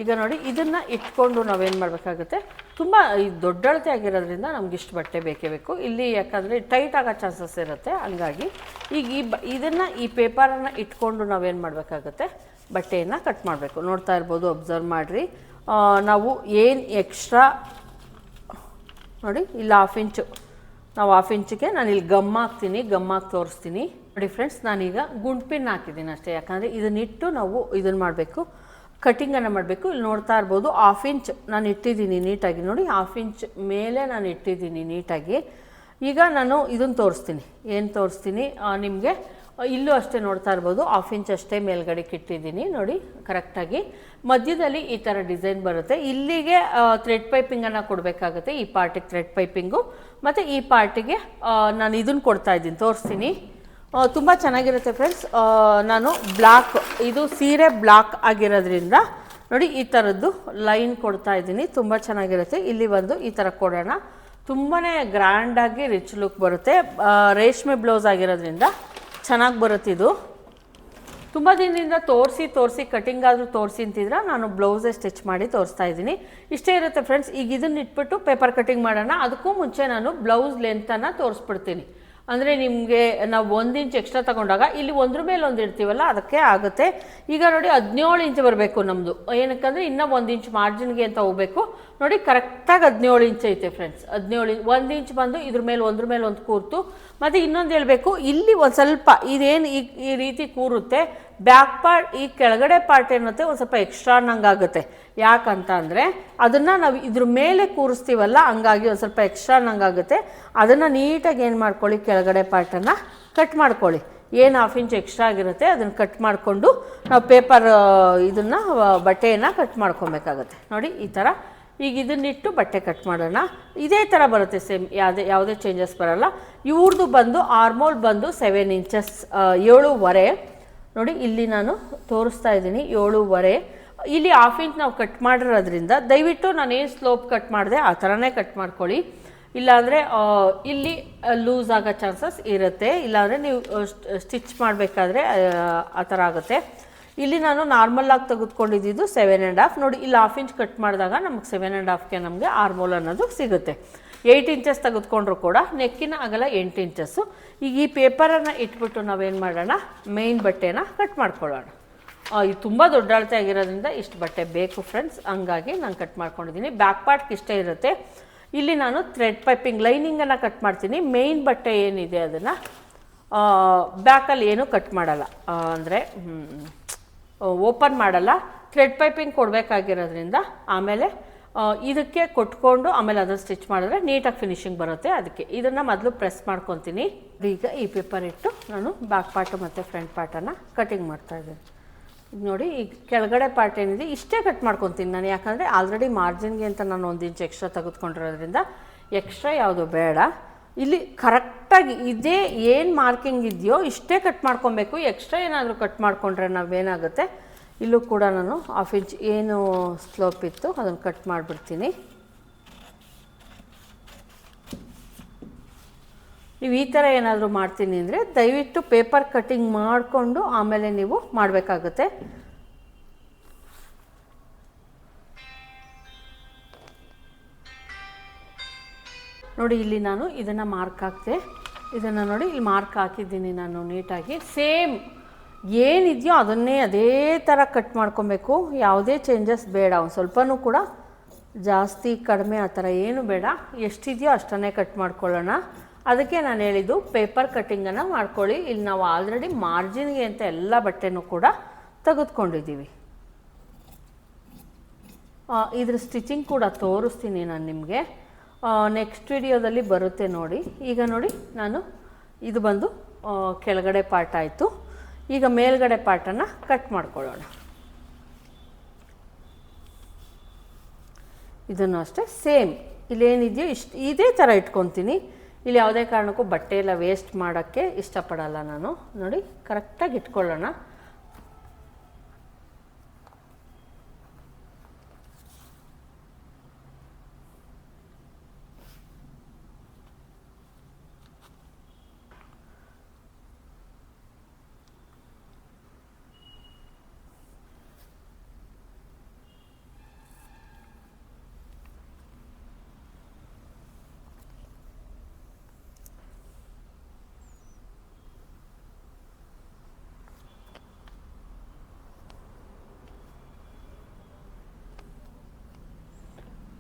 ಈಗ ನೋಡಿ, ಇದನ್ನು ಇಟ್ಕೊಂಡು ನಾವೇನು ಮಾಡಬೇಕಾಗುತ್ತೆ? ತುಂಬ ಈ ದೊಡ್ಡ ಅಳತೆ ಆಗಿರೋದ್ರಿಂದ ನಮ್ಗೆ ಇಷ್ಟು ಬಟ್ಟೆ ಬೇಕೇ ಬೇಕು. ಇಲ್ಲಿ ಯಾಕಂದರೆ ಟೈಟ್ ಆಗೋ ಚಾನ್ಸಸ್ ಇರುತ್ತೆ. ಹಂಗಾಗಿ ಈಗ ಈ ಬ, ಇದನ್ನು ಈ ಪೇಪರನ್ನು ಇಟ್ಕೊಂಡು ನಾವೇನು ಮಾಡಬೇಕಾಗುತ್ತೆ? ಬಟ್ಟೆಯನ್ನು ಕಟ್ ಮಾಡಬೇಕು. ನೋಡ್ತಾ ಇರ್ಬೋದು ಅಬ್ಸರ್ವ್ ಮಾಡಿರಿ. ನಾವು ಏನು ಎಕ್ಸ್ಟ್ರಾ ನೋಡಿ, ಇಲ್ಲಿ ಹಾಫ್ ಇಂಚು ನಾವು ಹಾಫ್ ಇಂಚಿಗೆ ನಾನು ಇಲ್ಲಿ ಗಮ್ ಹಾಕ್ತೀನಿ ಗಮ್ ಹಾಕಿ ತೋರಿಸ್ತೀನಿ. ನೋಡಿ ಫ್ರೆಂಡ್ಸ್ ನಾನೀಗ ಗುಂಡ್ಪಿನ್ ಹಾಕಿದ್ದೀನಿ ಅಷ್ಟೇ. ಯಾಕಂದರೆ ಇದನ್ನಿಟ್ಟು ನಾವು ಇದನ್ನು ಮಾಡಬೇಕು. ಕಟಿಂಗನ್ನು ಮಾಡಬೇಕು. ಇಲ್ಲಿ ನೋಡ್ತಾ ಇರ್ಬೋದು ಹಾಫ್ ಇಂಚ್ ನಾನು ಇಟ್ಟಿದ್ದೀನಿ ನೀಟಾಗಿ. ನೋಡಿ ಹಾಫ್ ಇಂಚ್ ಮೇಲೆ ನಾನು ಇಟ್ಟಿದ್ದೀನಿ ನೀಟಾಗಿ. ಈಗ ನಾನು ಇದನ್ನು ತೋರಿಸ್ತೀನಿ. ಏನು ತೋರಿಸ್ತೀನಿ? ನಿಮಗೆ, ಇಲ್ಲೂ ಅಷ್ಟೇ ನೋಡ್ತಾ ಇರ್ಬೋದು. ಹಾಫ್ ಇಂಚ್ ಅಷ್ಟೇ ಮೇಲ್ಗಡೆಗೆ ಇಟ್ಟಿದ್ದೀನಿ ನೋಡಿ ಕರೆಕ್ಟಾಗಿ ಮಧ್ಯದಲ್ಲಿ ಈ ಥರ ಡಿಸೈನ್ ಬರುತ್ತೆ. ಇಲ್ಲಿಗೆ ಥ್ರೆಡ್ ಪೈಪಿಂಗನ್ನು ಕೊಡಬೇಕಾಗುತ್ತೆ. ಈ ಪಾರ್ಟಿಗೆ ಥ್ರೆಡ್ ಪೈಪಿಂಗು ಮತ್ತು ಈ ಪಾರ್ಟಿಗೆ ನಾನು ಇದನ್ನು ಕೊಡ್ತಾ ಇದ್ದೀನಿ. ತೋರಿಸ್ತೀನಿ. ತುಂಬ ಚೆನ್ನಾಗಿರುತ್ತೆ ಫ್ರೆಂಡ್ಸ್ ನಾನು ಬ್ಲಾಕ್ ಇದು ಸೀರೆ ಬ್ಲಾಕ್ ಆಗಿರೋದ್ರಿಂದ ನೋಡಿ ಈ ಥರದ್ದು ಲೈನ್ ಕೊಡ್ತಾ ಇದ್ದೀನಿ. ತುಂಬ ಚೆನ್ನಾಗಿರುತ್ತೆ. ಇಲ್ಲಿ ಬಂದು ಈ ಥರ ಕೊಡೋಣ. ತುಂಬಾ ಗ್ರ್ಯಾಂಡಾಗಿ ರಿಚ್ ಲುಕ್ ಬರುತ್ತೆ. ರೇಷ್ಮೆ ಬ್ಲೌಸ್ ಆಗಿರೋದ್ರಿಂದ ಚೆನ್ನಾಗಿ ಬರುತ್ತೆ ಇದು. ತುಂಬ ದಿನದಿಂದ ತೋರಿಸಿ ತೋರಿಸಿ ಕಟಿಂಗ್ ಆದರೂ ತೋರಿಸಿ ಅಂತಿದ್ರೆ ನಾನು ಬ್ಲೌಸೇ ಸ್ಟಿಚ್ ಮಾಡಿ ತೋರಿಸ್ತಾ ಇದ್ದೀನಿ. ಇಷ್ಟೇ ಇರುತ್ತೆ ಫ್ರೆಂಡ್ಸ್ ಈಗ ಇದನ್ನ ಇಟ್ಬಿಟ್ಟು ಪೇಪರ್ ಕಟಿಂಗ್ ಮಾಡೋಣ. ಅದಕ್ಕೂ ಮುಂಚೆ ನಾನು ಬ್ಲೌಸ್ ಲೆಂತನ್ನು ತೋರಿಸ್ಬಿಡ್ತೀನಿ. ಅಂದರೆ ನಿಮಗೆ ನಾವು ಒಂದು ಇಂಚ್ ಎಕ್ಸ್ಟ್ರಾ ತಗೊಂಡಾಗ ಇಲ್ಲಿ ಒಂದ್ರ ಮೇಲೆ ಒಂದು ಇರ್ತೀವಲ್ಲ ಅದಕ್ಕೆ ಆಗುತ್ತೆ. ಈಗ ನೋಡಿ ಹದಿನೇಳು ಇಂಚ್ ಬರಬೇಕು ನಮ್ಮದು ಏನಕ್ಕಂದರೆ ಇನ್ನೂ ಒಂದು ಇಂಚ್ ಮಾರ್ಜಿನ್ಗೆ ಅಂತ ಹೋಗಬೇಕು. ನೋಡಿ, ಕರೆಕ್ಟಾಗಿ ಹದಿನೇಳು ಇಂಚ್ ಐತೆ ಫ್ರೆಂಡ್ಸ್ ಹದಿನೇಳು ಒಂದು ಇಂಚ್ ಬಂದು ಇದ್ರ ಮೇಲೆ ಒಂದ್ರ ಮೇಲೆ ಒಂದು ಕೂರ್ತು. ಮತ್ತು ಇನ್ನೊಂದು ಹೇಳಬೇಕು, ಇಲ್ಲಿ ಒಂದು ಸ್ವಲ್ಪ ಇದೇನು ಈ ಈ ರೀತಿ ಕೂರುತ್ತೆ ಬ್ಯಾಕ್ ಪಾರ್ಟ್ ಈ ಕೆಳಗಡೆ ಪಾರ್ಟ್ ಏನತ್ತೆ ಒಂದು ಸ್ವಲ್ಪ ಎಕ್ಸ್ಟ್ರಾ ನಂಗಾಗುತ್ತೆ ಯಾಕಂತ ಅಂದರೆ ಅದನ್ನು ನಾವು ಇದ್ರ ಮೇಲೆ ಕೂರಿಸ್ತೀವಲ್ಲ, ಹಂಗಾಗಿ ಒಂದು ಸ್ವಲ್ಪ ಎಕ್ಸ್ಟ್ರಾ ನಂಗಾಗುತ್ತೆ ಅದನ್ನು ನೀಟಾಗಿ ಏನು ಮಾಡ್ಕೊಳ್ಳಿ, ಕೆಳಗಡೆ ಪಾರ್ಟನ್ನು ಕಟ್ ಮಾಡ್ಕೊಳ್ಳಿ. ಏನು ಹಾಫ್ ಇಂಚ್ ಎಕ್ಸ್ಟ್ರಾ ಆಗಿರುತ್ತೆ, ಅದನ್ನು ಕಟ್ ಮಾಡಿಕೊಂಡು ನಾವು ಪೇಪರ್ ಇದನ್ನು, ಬಟ್ಟೆಯನ್ನು ಕಟ್ ಮಾಡ್ಕೊಬೇಕಾಗತ್ತೆ. ನೋಡಿ, ಈ ಥರ ಈಗ ಇದನ್ನಿಟ್ಟು ಬಟ್ಟೆ ಕಟ್ ಮಾಡೋಣ. ಇದೇ ಥರ ಬರುತ್ತೆ ಸೇಮ್ ಯಾವುದೇ ಯಾವುದೇ ಚೇಂಜಸ್ ಬರಲ್ಲ. ಇವ್ರದ್ದು ಬಂದು ಆರ್ಮೋಲ್ ಬಂದು ಸೆವೆನ್ ಇಂಚಸ್ ಏಳೂವರೆ. ನೋಡಿ, ಇಲ್ಲಿ ನಾನು ತೋರಿಸ್ತಾ ಇದ್ದೀನಿ ಏಳೂವರೆ. ಇಲ್ಲಿ ಹಾಫ್ ಇಂಚ್ ನಾವು ಕಟ್ ಮಾಡಿರೋದ್ರಿಂದ ದಯವಿಟ್ಟು ನಾನು ಏನು ಸ್ಲೋಪ್ ಕಟ್ ಮಾಡಿದೆ ಆ ಥರನೇ ಕಟ್ ಮಾಡ್ಕೊಳ್ಳಿ. ಇಲ್ಲಾಂದರೆ ಇಲ್ಲಿ ಲೂಸ್ ಆಗೋ ಚಾನ್ಸಸ್ ಇರುತ್ತೆ. ಇಲ್ಲಾಂದರೆ ನೀವು ಸ್ಟಿಚ್ ಮಾಡಬೇಕಾದ್ರೆ, ಆ ಥರ ಆಗುತ್ತೆ. ಇಲ್ಲಿ ನಾನು ನಾರ್ಮಲಾಗಿ ತೆಗೆದುಕೊಂಡಿದ್ದು ಸೆವೆನ್ ಆ್ಯಂಡ್ ಹಾಫ್ ನೋಡಿ, ಇಲ್ಲಿ ಹಾಫ್ ಇಂಚ್ ಕಟ್ ಮಾಡಿದಾಗ ನಮಗೆ ಸೆವೆನ್ ಆ್ಯಂಡ್ ಹಾಫ್ಗೆ ನಮಗೆ ಆರ್ಮೋಲ್ ಅನ್ನೋದು ಸಿಗುತ್ತೆ. ಏಯ್ಟ್ ಇಂಚಸ್ ತೆಗೆದುಕೊಂಡ್ರು ಕೂಡ ನೆಕ್ಕಿನ ಅಗಲ ಎಂಟು ಇಂಚಸ್ಸು ಈಗ ಈ ಪೇಪರನ್ನು ಇಟ್ಬಿಟ್ಟು ನಾವೇನು ಮಾಡೋಣ? ಮೇಯ್ನ್ ಬಟ್ಟೆನ ಕಟ್ ಮಾಡ್ಕೊಳ್ಳೋಣ. ಇದು ತುಂಬ ದೊಡ್ಡ ಅಳತೆ ಆಗಿರೋದ್ರಿಂದ ಇಷ್ಟು ಬಟ್ಟೆ ಬೇಕು ಫ್ರೆಂಡ್ಸ್ ಹಂಗಾಗಿ ನಾನು ಕಟ್ ಮಾಡ್ಕೊಂಡಿದ್ದೀನಿ. ಬ್ಯಾಕ್ ಪಾರ್ಟ್ಗೆ ಇಷ್ಟ ಇರುತ್ತೆ. ಇಲ್ಲಿ ನಾನು ಥ್ರೆಡ್ ಪೈಪಿಂಗ್ ಲೈನಿಂಗನ್ನು ಕಟ್ ಮಾಡ್ತೀನಿ. ಮೇಯ್ನ್ ಬಟ್ಟೆ ಏನಿದೆ ಅದನ್ನು ಬ್ಯಾಕಲ್ಲಿ ಏನೂ ಕಟ್ ಮಾಡಲ್ಲ. ಅಂದರೆ ಓಪನ್ ಮಾಡಲ್ಲ. ಥ್ರೆಡ್ ಪೈಪಿಂಗ್ ಕೊಡಬೇಕಾಗಿರೋದ್ರಿಂದ ಆಮೇಲೆ ಇದಕ್ಕೆ ಕೊಟ್ಕೊಂಡು ಆಮೇಲೆ ಅದನ್ನು ಸ್ಟಿಚ್ ಮಾಡಿದ್ರೆ ನೀಟಾಗಿ ಫಿನಿಶಿಂಗ್ ಬರುತ್ತೆ. ಅದಕ್ಕೆ ಇದನ್ನು ಮೊದಲು ಪ್ರೆಸ್ ಮಾಡ್ಕೊತೀನಿ. ಈಗ ಈ ಪೇಪರ್ ಇಟ್ಟು ನಾನು ಬ್ಯಾಕ್ ಪಾರ್ಟು ಮತ್ತು ಫ್ರಂಟ್ ಪಾರ್ಟನ್ನು ಕಟಿಂಗ್ ಮಾಡ್ತಾ ಇದ್ದೀನಿ. ಈಗ ನೋಡಿ ಈಗ ಕೆಳಗಡೆ ಪಾರ್ಟ್ ಏನಿದೆ, ಇಷ್ಟೇ ಕಟ್ ಮಾಡ್ಕೊತೀನಿ ನಾನು. ಯಾಕಂದರೆ ಆಲ್ರೆಡಿ ಮಾರ್ಜಿನ್ಗೆ ಅಂತ ನಾನು ಒಂದು ಇಂಚ್ ಎಕ್ಸ್ಟ್ರಾ ತೆಗೆದುಕೊಂಡಿರೋದ್ರಿಂದ ಎಕ್ಸ್ಟ್ರಾ ಯಾವುದು ಬೇಡ. ಇಲ್ಲಿ ಕರೆಕ್ಟಾಗಿ ಇದೇ ಏನು ಮಾರ್ಕಿಂಗ್ ಇದೆಯೋ ಇಷ್ಟೇ ಕಟ್ ಮಾಡ್ಕೊಬೇಕು. ಎಕ್ಸ್ಟ್ರಾ ಏನಾದರೂ ಕಟ್ ಮಾಡಿಕೊಂಡ್ರೆ ನಾವೇನಾಗುತ್ತೆ? ಇಲ್ಲೂ ಕೂಡ ನಾನು ಹಾಫ್ ಇಂಚ್ ಏನು ಸ್ಲೋಪ್ ಇತ್ತು, ಅದನ್ನು ಕಟ್ ಮಾಡಿಬಿಡ್ತೀನಿ. ನೀವು ಈ ಥರ ಏನಾದರೂ ಮಾಡ್ತೀನಿ ಅಂದರೆ ದಯವಿಟ್ಟು ಪೇಪರ್ ಕಟ್ಟಿಂಗ್ ಮಾಡಿಕೊಂಡು ಆಮೇಲೆ ನೀವು ಮಾಡಬೇಕಾಗುತ್ತೆ. ನೋಡಿ ಇಲ್ಲಿ ನಾನು ಇದನ್ನು ಮಾರ್ಕ್ ಹಾಕ್ತೆ. ಇದನ್ನು ನೋಡಿ ಇಲ್ಲಿ ಮಾರ್ಕ್ ಹಾಕಿದ್ದೀನಿ ನಾನು ನೀಟಾಗಿ. ಸೇಮ್ ಏನಿದೆಯೋ ಅದನ್ನೇ ಅದೇ ಥರ ಕಟ್ ಮಾಡ್ಕೊಬೇಕು. ಯಾವುದೇ ಚೇಂಜಸ್ ಬೇಡ. ಒಂದು ಸ್ವಲ್ಪನೂ ಕೂಡ ಜಾಸ್ತಿ, ಕಡಿಮೆ ಆ ಥರ ಏನು ಬೇಡ. ಎಷ್ಟಿದೆಯೋ ಅಷ್ಟನ್ನೇ ಕಟ್ ಮಾಡ್ಕೊಳ್ಳೋಣ. ಅದಕ್ಕೆ ನಾನು ಹೇಳಿದ್ದು ಪೇಪರ್ ಕಟ್ಟಿಂಗನ್ನು ಮಾಡ್ಕೊಳ್ಳಿ. ಇಲ್ಲಿ ನಾವು ಆಲ್ರೆಡಿ ಮಾರ್ಜಿನ್ಗೆ ಅಂತ ಎಲ್ಲ ಬಟ್ಟೆನೂ ಕೂಡ ತೆಗೆದುಕೊಂಡಿದ್ದೀವಿ. ಇದ್ರ ಸ್ಟಿಚಿಂಗ್ ಕೂಡ ತೋರಿಸ್ತೀನಿ ನಾನು ನಿಮಗೆ. ನೆಕ್ಸ್ಟ್ ವಿಡಿಯೋದಲ್ಲಿ ಬರುತ್ತೆ ನೋಡಿ. ಈಗ ನೋಡಿ, ನಾನು ಇದು ಬಂದು ಕೆಳಗಡೆ ಪಾರ್ಟ್ ಆಯಿತು. ಈಗ ಮೇಲ್ಗಡೆ ಪಾರ್ಟನ್ನು ಕಟ್ ಮಾಡ್ಕೊಳ್ಳೋಣ. ಇದನ್ನು ಅಷ್ಟೇ ಸೇಮ್ ಇಲ್ಲೇನಿದೆಯೋ ಇಷ್ಟು, ಇದೇ ಥರ ಇಟ್ಕೊತೀನಿ. ಇಲ್ಲಿ ಯಾವುದೇ ಕಾರಣಕ್ಕೂ ಬಟ್ಟೆ ಎಲ್ಲ ವೇಸ್ಟ್ ಮಾಡೋಕ್ಕೆ ಇಷ್ಟಪಡಲ್ಲ ನಾನು. ನೋಡಿ ಕರೆಕ್ಟಾಗಿ ಇಟ್ಕೊಳ್ಳೋಣ.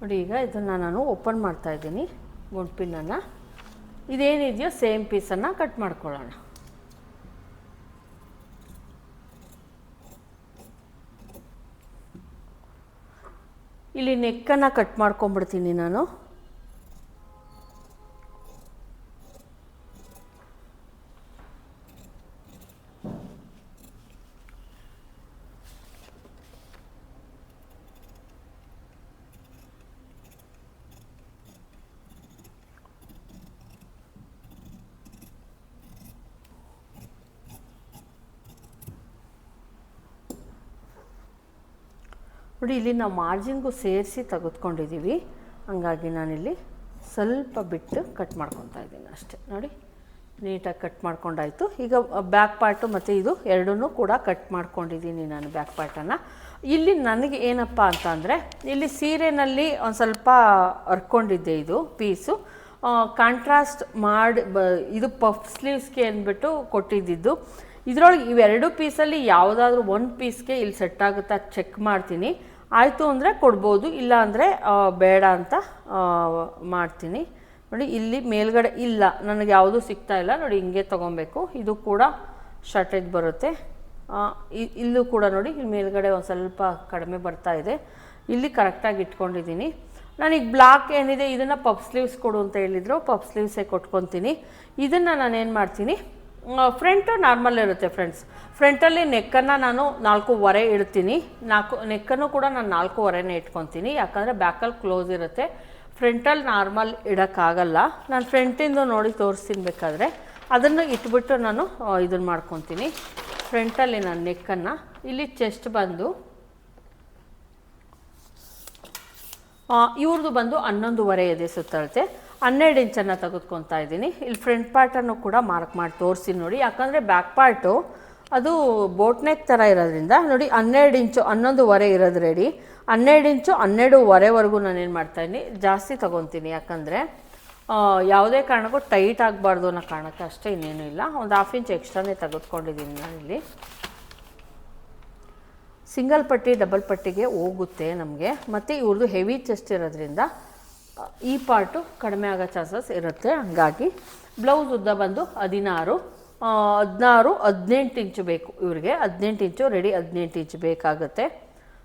ನೋಡಿ, ಈಗ ಇದನ್ನು ನಾನು ಓಪನ್ ಮಾಡ್ತಾ ಇದ್ದೀನಿ ಗುಂಡ್ಪಿನ್ನನ್ನು ಇದೇನಿದೆಯೋ ಸೇಮ್ ಪೀಸನ್ನು ಕಟ್ ಮಾಡ್ಕೊಳ್ಳೋಣ. ಇಲ್ಲಿ ನೆಕ್ಕನ್ನು ಕಟ್ ಮಾಡ್ಕೊಂಬಿಡ್ತೀನಿ ನಾನು. ನೋಡಿ ಇಲ್ಲಿ ನಾವು ಮಾರ್ಜಿನ್ಗೂ ಸೇರಿಸಿ ತೆಗೆದುಕೊಂಡಿದ್ದೀವಿ ಹಂಗಾಗಿ ನಾನಿಲ್ಲಿ ಸ್ವಲ್ಪ ಬಿಟ್ಟು ಕಟ್ ಮಾಡ್ಕೊತಾ ಇದ್ದೀನಿ ಅಷ್ಟೇ. ನೋಡಿ, ನೀಟಾಗಿ ಕಟ್ ಮಾಡ್ಕೊಂಡಾಯಿತು. ಈಗ ಬ್ಯಾಕ್ ಪಾರ್ಟು ಮತ್ತು ಇದು ಎರಡೂ ಕೂಡ ಕಟ್ ಮಾಡ್ಕೊಂಡಿದ್ದೀನಿ ನಾನು ಬ್ಯಾಕ್ ಪಾರ್ಟನ್ನು ಇಲ್ಲಿ ನನಗೆ ಏನಪ್ಪ ಅಂತ ಅಂದರೆ, ಇಲ್ಲಿ ಸೀರೆನಲ್ಲಿ ಒಂದು ಸ್ವಲ್ಪ ಹರ್ಕೊಂಡಿದ್ದೆ ಇದು ಪೀಸು ಕಾಂಟ್ರಾಸ್ಟ್ ಮಾಡಿ, ಬ, ಇದು ಪಫ್ ಸ್ಲೀವ್ಸ್ಗೆ ಅಂದ್ಬಿಟ್ಟು ಕೊಟ್ಟಿದ್ದಿದ್ದು. ಇದರೊಳಗೆ ಇವೆರಡು ಪೀಸಲ್ಲಿ ಯಾವುದಾದ್ರೂ ಒಂದು ಪೀಸ್ಗೆ ಇಲ್ಲಿ ಸೆಟ್ ಆಗುತ್ತಾ ಚೆಕ್ ಮಾಡ್ತೀನಿ. ಆಯಿತು ಅಂದರೆ ಕೊಡ್ಬೋದು, ಇಲ್ಲ ಅಂದರೆ ಬೇಡ ಅಂತ ಮಾಡ್ತೀನಿ. ನೋಡಿ, ಇಲ್ಲಿ ಮೇಲ್ಗಡೆ ಇಲ್ಲ, ನನಗೆ ಯಾವುದೂ ಸಿಗ್ತಾ ಇಲ್ಲ. ನೋಡಿ, ಹಿಂಗೆ ತೊಗೊಬೇಕು. ಇದು ಕೂಡ ಶಾರ್ಟೇಜ್ ಬರುತ್ತೆ. ಇಲ್ಲೂ ಕೂಡ ನೋಡಿ ಇಲ್ಲಿ ಮೇಲ್ಗಡೆ ಒಂದು ಸ್ವಲ್ಪ ಕಡಿಮೆ ಬರ್ತಾ ಇದೆ. ಇಲ್ಲಿ ಕರೆಕ್ಟಾಗಿ ಇಟ್ಕೊಂಡಿದ್ದೀನಿ. ನನಗೆ ಬ್ಲಾಕ್ ಏನಿದೆ, ಇದನ್ನು ಪಪ್ ಸ್ಲೀವ್ಸ್ ಕೊಡು ಅಂತ ಹೇಳಿದರು. ಪಪ್ ಸ್ಲೀವ್ಸೇ ಕೊಟ್ಕೊತೀನಿ. ಇದನ್ನು ನಾನೇನು ಮಾಡ್ತೀನಿ ಫ್ರಂಟು ನಾರ್ಮಲ್ ಇರುತ್ತೆ ಫ್ರೆಂಡ್ಸ್ ಫ್ರಂಟಲ್ಲಿ ನೆಕ್ಕನ್ನು ನಾನು ನಾಲ್ಕೂವರೆ ಇಡ್ತೀನಿ. ನಾಲ್ಕು ನೆಕ್ಕನ್ನು ಕೂಡ ನಾನು ನಾಲ್ಕೂವರೆನೇ ಇಟ್ಕೊತೀನಿ. ಯಾಕಂದರೆ ಬ್ಯಾಕಲ್ಲಿ ಕ್ಲೋಸ್ ಇರುತ್ತೆ. ಫ್ರಂಟಲ್ಲಿ ನಾರ್ಮಲ್ ಇಡೋಕ್ಕಾಗಲ್ಲ. ನಾನು ಫ್ರಂಟಿಂದು ನೋಡಿ ತೋರಿಸ್ತೀನಿ ಬೇಕಾದರೆ. ಅದನ್ನು ಇಟ್ಬಿಟ್ಟು ನಾನು ಇದನ್ನು ಮಾಡ್ಕೊತೀನಿ. ಫ್ರಂಟಲ್ಲಿ ನಾನು ನೆಕ್ಕನ್ನು ಇಲ್ಲಿ ಚೆಸ್ಟ್ ಬಂದು ಇವ್ರದ್ದು ಬಂದು ಹನ್ನೊಂದುವರೆ ಇದೆ ಸುತ್ತಳತೆ. ಹನ್ನೆರಡು ಇಂಚನ್ನು ತೆಗೆದುಕೊತಾ ಇದ್ದೀನಿ. ಇಲ್ಲಿ ಫ್ರಂಟ್ ಪಾರ್ಟನ್ನು ಕೂಡ ಮಾರ್ಕ್ ಮಾಡಿ ತೋರಿಸಿ ನೋಡಿ. ಯಾಕಂದರೆ ಬ್ಯಾಕ್ ಪಾರ್ಟು ಅದು ಬೋಟ್ನೆಕ್ ಥರ ಇರೋದ್ರಿಂದ ನೋಡಿ ಹನ್ನೆರಡು ಇಂಚು ಹನ್ನೊಂದುವರೆ ಇರೋದು ರೆಡಿ ಹನ್ನೆರಡು ಇಂಚು ಹನ್ನೆರಡುವರೆವರೆಗೂ ನಾನು ಏನು ಮಾಡ್ತಾಯಿದ್ದೀನಿ ಜಾಸ್ತಿ ತೊಗೊತೀನಿ. ಯಾಕಂದರೆ ಯಾವುದೇ ಕಾರಣಕ್ಕೂ ಟೈಟ್ ಆಗಬಾರ್ದು ಅನ್ನೋ ಕಾರಣಕ್ಕೆ ಅಷ್ಟೇ ಇನ್ನೇನು ಇಲ್ಲ. ಒಂದು ಹಾಫ್ ಇಂಚ್ ಎಕ್ಸ್ಟ್ರಾನೇ ತೆಗೆದುಕೊಂಡಿದ್ದೀನಿ ನಾನಿಲ್ಲಿ ಸಿಂಗಲ್ ಪಟ್ಟಿ ಡಬಲ್ ಪಟ್ಟಿಗೆ ಹೋಗುತ್ತೆ ನಮಗೆ. ಮತ್ತು ಇವ್ರದ್ದು ಹೆವಿ ಚೆಸ್ಟ್ ಇರೋದ್ರಿಂದ ಈ ಪಾರ್ಟು ಕಡಿಮೆ ಆಗೋ ಚಾನ್ಸಸ್ ಇರುತ್ತೆ. ಹಂಗಾಗಿ ಬ್ಲೌಸ್ ಉದ್ದ ಬಂದು ಹದಿನಾರು ಹದಿನಾರು, ಹದಿನೆಂಟು ಇಂಚು ಬೇಕು ಇವರಿಗೆ. ಹದಿನೆಂಟು ಇಂಚು ರೆಡಿ ಹದಿನೆಂಟು ಇಂಚು ಬೇಕಾಗುತ್ತೆ.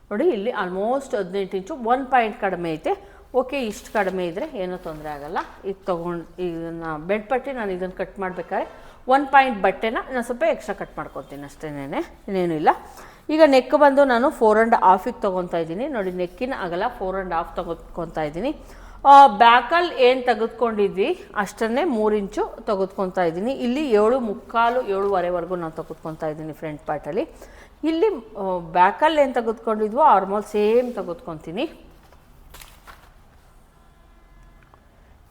ನೋಡಿ, ಇಲ್ಲಿ ಆಲ್ಮೋಸ್ಟ್ ಹದಿನೆಂಟು ಇಂಚು ಒನ್ ಪಾಯಿಂಟ್ ಕಡಿಮೆ ಐತೆ. ಓಕೆ ಇಷ್ಟು ಕಡಿಮೆ ಇದ್ದರೆ ಏನೂ ತೊಂದರೆ ಆಗಲ್ಲ. ಇದು ತೊಗೊಂಡು, ಇದನ್ನು ಬೆಡ್ ಪಟ್ಟಿ ನಾನು ಇದನ್ನು ಕಟ್ ಮಾಡಬೇಕಾದ್ರೆ ಒನ್ ಪಾಯಿಂಟ್ ಬಟ್ಟೆನ ನಾನು ಸ್ವಲ್ಪ ಎಕ್ಸ್ಟ್ರಾ ಕಟ್ ಮಾಡ್ಕೊತೀನಿ ಅಷ್ಟೇನೆ ಇನ್ನೇನು ಇಲ್ಲ. ಈಗ ನೆಕ್ ಬಂದು ನಾನು ಫೋರ್ ಆ್ಯಂಡ್ ಹಾಫಿಗೆ ತೊಗೊತಾ ಇದ್ದೀನಿ. ನೋಡಿ ನೆಕ್ಕಿನ ಆಗಲ್ಲ ಫೋರ್ ಆ್ಯಂಡ್ ಹಾಫ್ ತೊಗೊತ್ಕೊತಾ ಇದ್ದೀನಿ. ಬ್ಯಾಕಲ್ಲಿ ಏನು ತೆಗೆದುಕೊಂಡಿದ್ವಿ? ಅಷ್ಟನ್ನೇ ಮೂರು ಇಂಚು ತೆಗೆದುಕೊತಾ ಇದ್ದೀನಿ. ಇಲ್ಲಿ ಏಳು ಮುಕ್ಕಾಲು ಏಳುವರೆವರೆಗೂ ನಾನು ತೆಗೆದುಕೊತಾ ಇದ್ದೀನಿ ಫ್ರಂಟ್ ಪಾರ್ಟಲ್ಲಿ ಇಲ್ಲಿ ಬ್ಯಾಕಲ್ಲಿ ಏನು ತೆಗೆದುಕೊಂಡಿದ್ವೋ ಆಲ್ಮೋಸ್ಟ್ ಸೇಮ್ ತೆಗೆದುಕೊತೀನಿ.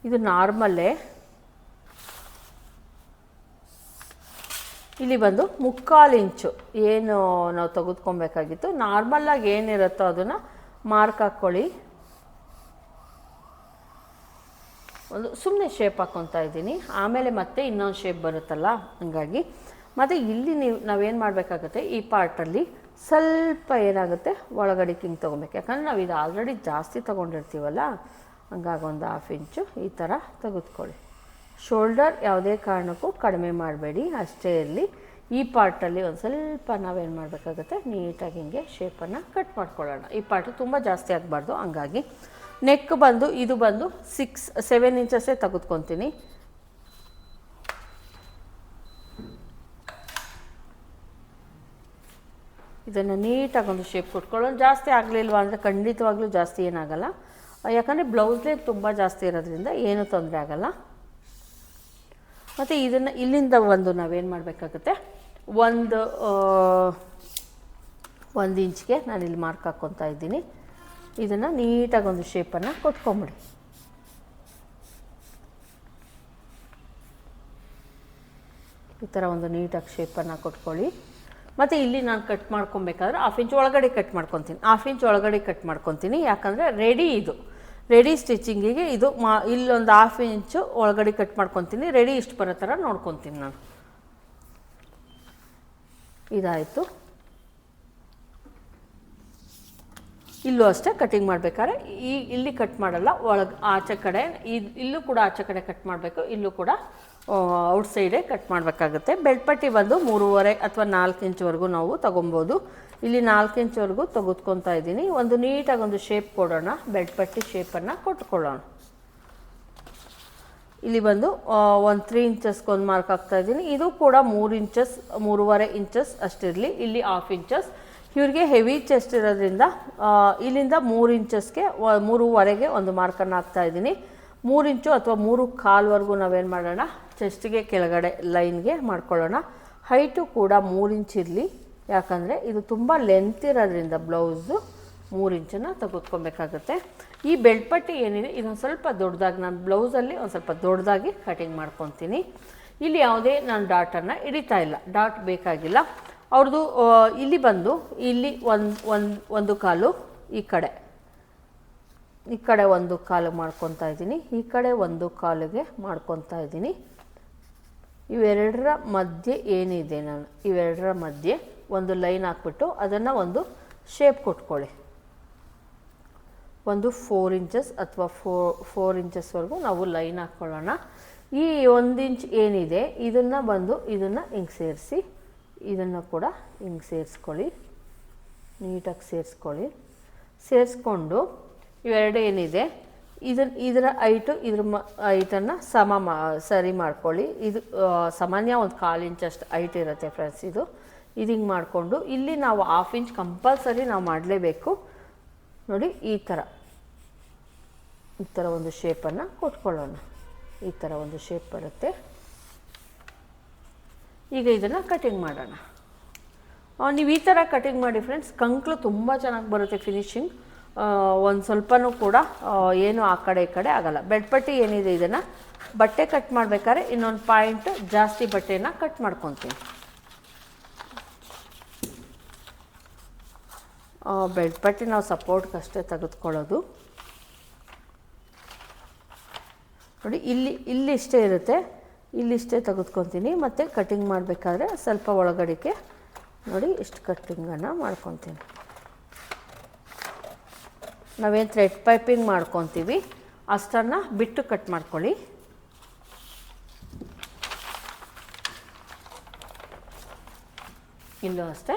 ಇದು ನಾರ್ಮಲ್ಲೇ ಇಲ್ಲಿ ಬಂದು ಮುಕ್ಕಾಲು ಇಂಚು ಏನು ನಾವು ತೆಗೆದುಕೊಬೇಕಾಗಿತ್ತು. ನಾರ್ಮಲ್ಲಾಗಿ ಏನಿರುತ್ತೋ ಅದನ್ನು ಮಾರ್ಕ್ ಹಾಕ್ಕೊಳ್ಳಿ ಒಂದು ಸುಮ್ಮನೆ ಶೇಪ್ ಹಾಕ್ಕೊತಾ ಇದ್ದೀನಿ. ಆಮೇಲೆ ಮತ್ತೆ ಇನ್ನೊಂದು ಶೇಪ್ ಬರುತ್ತಲ್ಲ, ಹಂಗಾಗಿ. ಮತ್ತು ಇಲ್ಲಿ ನೀವು, ನಾವೇನು ಮಾಡಬೇಕಾಗುತ್ತೆ, ಈ ಪಾರ್ಟಲ್ಲಿ ಸ್ವಲ್ಪ ಏನಾಗುತ್ತೆ, ಒಳಗಡೆ ಕಿಂಗ್ ತೊಗೊಬೇಕು. ಯಾಕಂದರೆ ನಾವು ಇದು ಆಲ್ರೆಡಿ ಜಾಸ್ತಿ ತೊಗೊಂಡಿರ್ತೀವಲ್ಲ, ಹಂಗಾಗಿ ಒಂದು ಹಾಫ್ ಇಂಚು ಈ ಥರ ತೆಗೆದುಕೊಳ್ಳಿ. ಶೋಲ್ಡರ್ ಯಾವುದೇ ಕಾರಣಕ್ಕೂ ಕಡಿಮೆ ಮಾಡಬೇಡಿ, ಅಷ್ಟೇ ಇರಲಿ. ಈ ಪಾರ್ಟಲ್ಲಿ ಒಂದು ಸ್ವಲ್ಪ ನಾವೇನು ಮಾಡಬೇಕಾಗುತ್ತೆ, ನೀಟಾಗಿ ಹಿಂಗೆ ಶೇಪನ್ನು ಕಟ್ ಮಾಡ್ಕೊಳ್ಳೋಣ. ಈ ಪಾರ್ಟು ತುಂಬ ಜಾಸ್ತಿ ಆಗಬಾರ್ದು, ಹಂಗಾಗಿ. ನೆಕ್ ಬಂದು, ಇದು ಬಂದು ಸಿಕ್ಸ್ ಸೆವೆನ್ ಇಂಚಸ್ಸೇ ತೆಗೆದುಕೊತೀನಿ. ಇದನ್ನು ನೀಟಾಗಿ ಒಂದು ಶೇಪ್ ಕೊಟ್ಕೊಳ್ಳೋಣ. ಜಾಸ್ತಿ ಆಗಲಿಲ್ವಾ ಅಂದರೆ ಖಂಡಿತವಾಗ್ಲೂ ಜಾಸ್ತಿ ಏನಾಗಲ್ಲ. ಯಾಕಂದರೆ ಬ್ಲೌಸ್ಲೇ ತುಂಬ ಜಾಸ್ತಿ ಇರೋದ್ರಿಂದ ಏನೂ ತೊಂದರೆ ಆಗಲ್ಲ. ಮತ್ತು ಇದನ್ನು ಇಲ್ಲಿಂದ ಒಂದು ನಾವೇನು ಮಾಡಬೇಕಾಗುತ್ತೆ? ಒಂದು ಒಂದು ಇಂಚ್ಗೆ ನಾನು ಇಲ್ಲಿ ಮಾರ್ಕ್ ಹಾಕ್ಕೊತಾ ಇದ್ದೀನಿ. ಇದನ್ನು ನೀಟಾಗಿ ಒಂದು ಶೇಪನ್ನು ಕೊಟ್ಕೊಂಬಿಡಿ. ಈ ಥರ ಒಂದು ನೀಟಾಗಿ ಶೇಪನ್ನು ಕೊಟ್ಕೊಳ್ಳಿ. ಮತ್ತು ಇಲ್ಲಿ ನಾನು ಕಟ್ ಮಾಡ್ಕೊಬೇಕಾದ್ರೆ ಹಾಫ್ ಇಂಚ್ ಒಳಗಡೆ ಕಟ್ ಮಾಡ್ಕೊತೀನಿ. ಹಾಫ್ ಇಂಚ್ ಒಳಗಡೆ ಕಟ್ ಮಾಡ್ಕೊತೀನಿ. ಯಾಕಂದರೆ ರೆಡಿ ಇದು. ರೆಡಿ ಸ್ಟಿಚಿಂಗಿಗೆ ಇದು ಮಾ, ಇಲ್ಲೊಂದು ಹಾಫ್ ಇಂಚು ಒಳಗಡೆ ಕಟ್ ಮಾಡ್ಕೊತೀನಿ. ರೆಡಿ ಇಷ್ಟು ಬರೋ ಥರ ನೋಡ್ಕೊತೀನಿ ನಾನು. ಇದಾಯಿತು. ಇಲ್ಲೂ ಅಷ್ಟೇ ಕಟಿಂಗ್ ಮಾಡಬೇಕಾದ್ರೆ ಈ ಇಲ್ಲಿ ಕಟ್ ಮಾಡಲ್ಲ, ಒಳಗೆ ಆಚೆ ಕಡೆ ಇಲ್ಲೂ ಕೂಡ ಆಚೆ ಕಡೆ ಕಟ್ ಮಾಡಬೇಕು, ಇಲ್ಲೂ ಕೂಡ ಔಟ್ ಸೈಡೇ ಕಟ್ ಮಾಡಬೇಕಾಗುತ್ತೆ. ಬೆಳ್ಪಟ್ಟಿ ಪಟ್ಟಿ ಬಂದು ಮೂರುವರೆ ಅಥವಾ ನಾಲ್ಕು ಇಂಚ್ವರೆಗೂ ನಾವು ತೊಗೊಬೋದು. ಇಲ್ಲಿ ನಾಲ್ಕು ಇಂಚ್ವರೆಗೂ ತೆಗೆದುಕೊತಾ ಇದ್ದೀನಿ. ಒಂದು ನೀಟಾಗಿ ಒಂದು ಶೇಪ್ ಕೊಡೋಣ ಬೆಳ್ಪಟ್ಟಿ ಪಟ್ಟಿ ಶೇಪನ್ನು ಕೊಟ್ಕೊಳ್ಳೋಣ. ಇಲ್ಲಿ ಬಂದು ಒಂದು ತ್ರೀ ಇಂಚಸ್ಗೆ ಒಂದು ಮಾರ್ಕ್ ಹಾಕ್ತಾ ಇದ್ದೀನಿ. ಇದು ಕೂಡ ಮೂರು ಇಂಚಸ್ ಮೂರುವರೆ ಇಂಚಸ್ ಅಷ್ಟಿರಲಿ. ಇಲ್ಲಿ ಹಾಫ್ ಇಂಚಸ್ ಇವ್ರಿಗೆ ಹೆವಿ ಚೆಸ್ಟ್ ಇರೋದ್ರಿಂದ ಇಲ್ಲಿಂದ ಮೂರು ಇಂಚಸ್ಗೆ ಮೂರುವರೆಗೆ ಒಂದು ಮಾರ್ಕನ್ನು ಹಾಕ್ತಾ ಇದ್ದೀನಿ. ಮೂರು ಇಂಚು ಅಥವಾ ಮೂರು ಕಾಲ್ವರೆಗೂ ನಾವೇನು ಮಾಡೋಣ? ಚೆಸ್ಟಿಗೆ ಕೆಳಗಡೆ ಲೈನ್ಗೆ ಮಾಡ್ಕೊಳ್ಳೋಣ. ಹೈಟು ಕೂಡ ಮೂರು ಇಂಚ್ ಇರಲಿ. ಯಾಕಂದರೆ ಇದು ತುಂಬ ಲೆಂತ್ ಇರೋದ್ರಿಂದ ಬ್ಲೌಸು ಮೂರು ಇಂಚನ್ನು ತೆಗೆದುಕೊಬೇಕಾಗುತ್ತೆ. ಈ ಬೆಲ್ಟ್ ಪಟ್ಟಿ ಏನಿದೆ ಇದೊಂದು ಸ್ವಲ್ಪ ದೊಡ್ಡದಾಗಿ, ನಾನು ಬ್ಲೌಸಲ್ಲಿ ಒಂದು ಸ್ವಲ್ಪ ದೊಡ್ಡದಾಗಿ ಕಟಿಂಗ್ ಮಾಡ್ಕೊತೀನಿ. ಇಲ್ಲಿ ಯಾವುದೇ ನಾನು ಡಾಟನ್ನು ಹಿಡಿತಾ ಇಲ್ಲ. ಡಾಟ್ ಬೇಕಾಗಿಲ್ಲ. ಅವ್ರದ್ದು ಇಲ್ಲಿ ಬಂದು, ಇಲ್ಲಿ ಒಂದು ಒಂದು ಒಂದು ಕಾಲು, ಈ ಕಡೆ. ಈ ಕಡೆ ಒಂದು ಕಾಲು ಮಾಡ್ಕೊತಾ ಇದ್ದೀನಿ, ಈ ಕಡೆ ಒಂದು ಕಾಲಿಗೆ ಮಾಡ್ಕೊತಾ ಇದ್ದೀನಿ. ಇವೆರಡರ ಮಧ್ಯೆ ಏನಿದೆ ನಾನು? ಇವೆರಡರ ಮಧ್ಯೆ ಒಂದು ಲೈನ್ ಹಾಕ್ಬಿಟ್ಟು ಅದನ್ನು ಒಂದು ಶೇಪ್ ಕೊಟ್ಕೊಳ್ಳಿ. ಒಂದು ಫೋರ್ ಇಂಚಸ್ ಅಥವಾ ಫೋರ್ ಫೋರ್ ಇಂಚಸ್ವರೆಗೂ ನಾವು ಲೈನ್ ಹಾಕ್ಕೊಳ್ಳೋಣ ಈ ಒಂದು ಇಂಚ್ ಏನಿದೆ, ಇದನ್ನು ಬಂದು ಇದನ್ನು ಹಿಂಗೆ ಸೇರಿಸಿ ಇದನ್ನು ಕೂಡ ಹಿಂಗೆ ಸೇರಿಸ್ಕೊಳ್ಳಿ. ನೀಟಾಗಿ ಸೇರಿಸ್ಕೊಳ್ಳಿ. ಸೇರಿಸ್ಕೊಂಡು ಇವೆರಡು ಏನಿದೆ? ಇದನ್ನ ಇದರ ಐಟು ಇದ್ರ ಮ ಐಟನ್ನು ಸಮ ಮಾ, ಸರಿ ಮಾಡ್ಕೊಳ್ಳಿ. ಇದು ಸಾಮಾನ್ಯ ಒಂದು ಕಾಲು ಇಂಚಷ್ಟು ಐಟ್ ಇರುತ್ತೆ ಫ್ರೆಂಡ್ಸ್ ಇದು. ಇದು ಹಿಂಗೆ ಮಾಡಿಕೊಂಡು ಇಲ್ಲಿ ನಾವು ಹಾಫ್ ಇಂಚ್ ಕಂಪಲ್ಸರಿ ನಾವು ಮಾಡಲೇಬೇಕು. ನೋಡಿ, ಈ ಥರ ಈ ಥರ ಒಂದು ಶೇಪನ್ನು ಕೊಟ್ಕೊಳ್ಳೋಣ. ಈ ಥರ ಒಂದು ಶೇಪ್ ಬರುತ್ತೆ. ಈಗ ಇದನ್ನು ಕಟಿಂಗ್ ಮಾಡೋಣ. ನೀವು ಈ ಥರ ಕಟಿಂಗ್ ಮಾಡಿ ಫ್ರೆಂಡ್ಸ್ ಕಂಕ್ಲು ತುಂಬ ಚೆನ್ನಾಗಿ ಬರುತ್ತೆ ಫಿನಿಶಿಂಗ್ ಒಂದು ಸ್ವಲ್ಪನೂ ಕೂಡ ಏನು ಆ ಕಡೆ ಈ ಕಡೆ ಆಗಲ್ಲ. ಬೆಡ್ಪಟ್ಟಿ ಏನಿದೆ ಇದನ್ನು, ಬಟ್ಟೆ ಕಟ್ ಮಾಡಬೇಕಾದ್ರೆ ಇನ್ನೊಂದು ಪಾಯಿಂಟ್ ಜಾಸ್ತಿ ಬಟ್ಟೆನ ಕಟ್ ಮಾಡ್ಕೊತೀನಿ. ಬೆಡ್ಪಟ್ಟಿ ನಾವು ಸಪೋರ್ಟ್ಗಷ್ಟೇ ತೆಗೆದುಕೊಳ್ಳೋದು. ನೋಡಿ, ಇಲ್ಲಿ ಇಲ್ಲಿ ಇಷ್ಟೇ ಇರುತ್ತೆ. ಇಲ್ಲಿಷ್ಟೇ ತೆಗೆದುಕೊತೀನಿ. ಮತ್ತು ಕಟಿಂಗ್ ಮಾಡಬೇಕಾದ್ರೆ ಸ್ವಲ್ಪ ಒಳಗಡೆಗೆ ನೋಡಿ ಇಷ್ಟು ಕಟ್ಟಿಂಗನ್ನು ಮಾಡ್ಕೊತೀನಿ. ನಾವೇನು ಥ್ರೆಡ್ ಪೈಪಿಂಗ್ ಮಾಡ್ಕೊತೀವಿ. ಅಷ್ಟನ್ನು ಬಿಟ್ಟು ಕಟ್ ಮಾಡ್ಕೊಳ್ಳಿ. ಇಲ್ಲೂ ಅಷ್ಟೇ.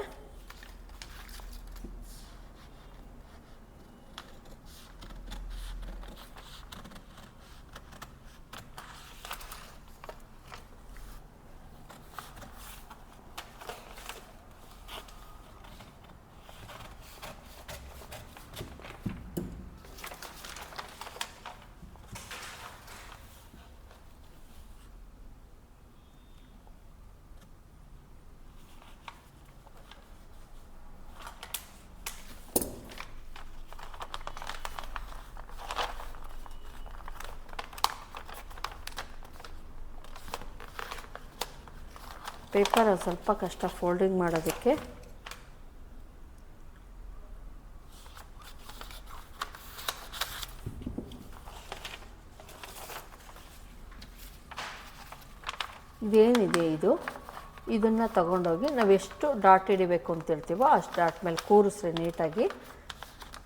ಪೇಪರ್ ಸ್ವಲ್ಪ ಕಷ್ಟ ಫೋಲ್ಡಿಂಗ್ ಮಾಡೋದಕ್ಕೆ. ಇದೇನಿದೆ ಇದು? ಇದನ್ನು ತಗೊಂಡೋಗಿ ನಾವು ಎಷ್ಟು ಡಾಟ್ ಹಿಡಿಬೇಕು ಅಂತ ಹೇಳ್ತೀವೋ ಅಷ್ಟು ಡಾಟ್ ಮೇಲೆ ಕೂರಿಸ್ರಿ ನೀಟಾಗಿ.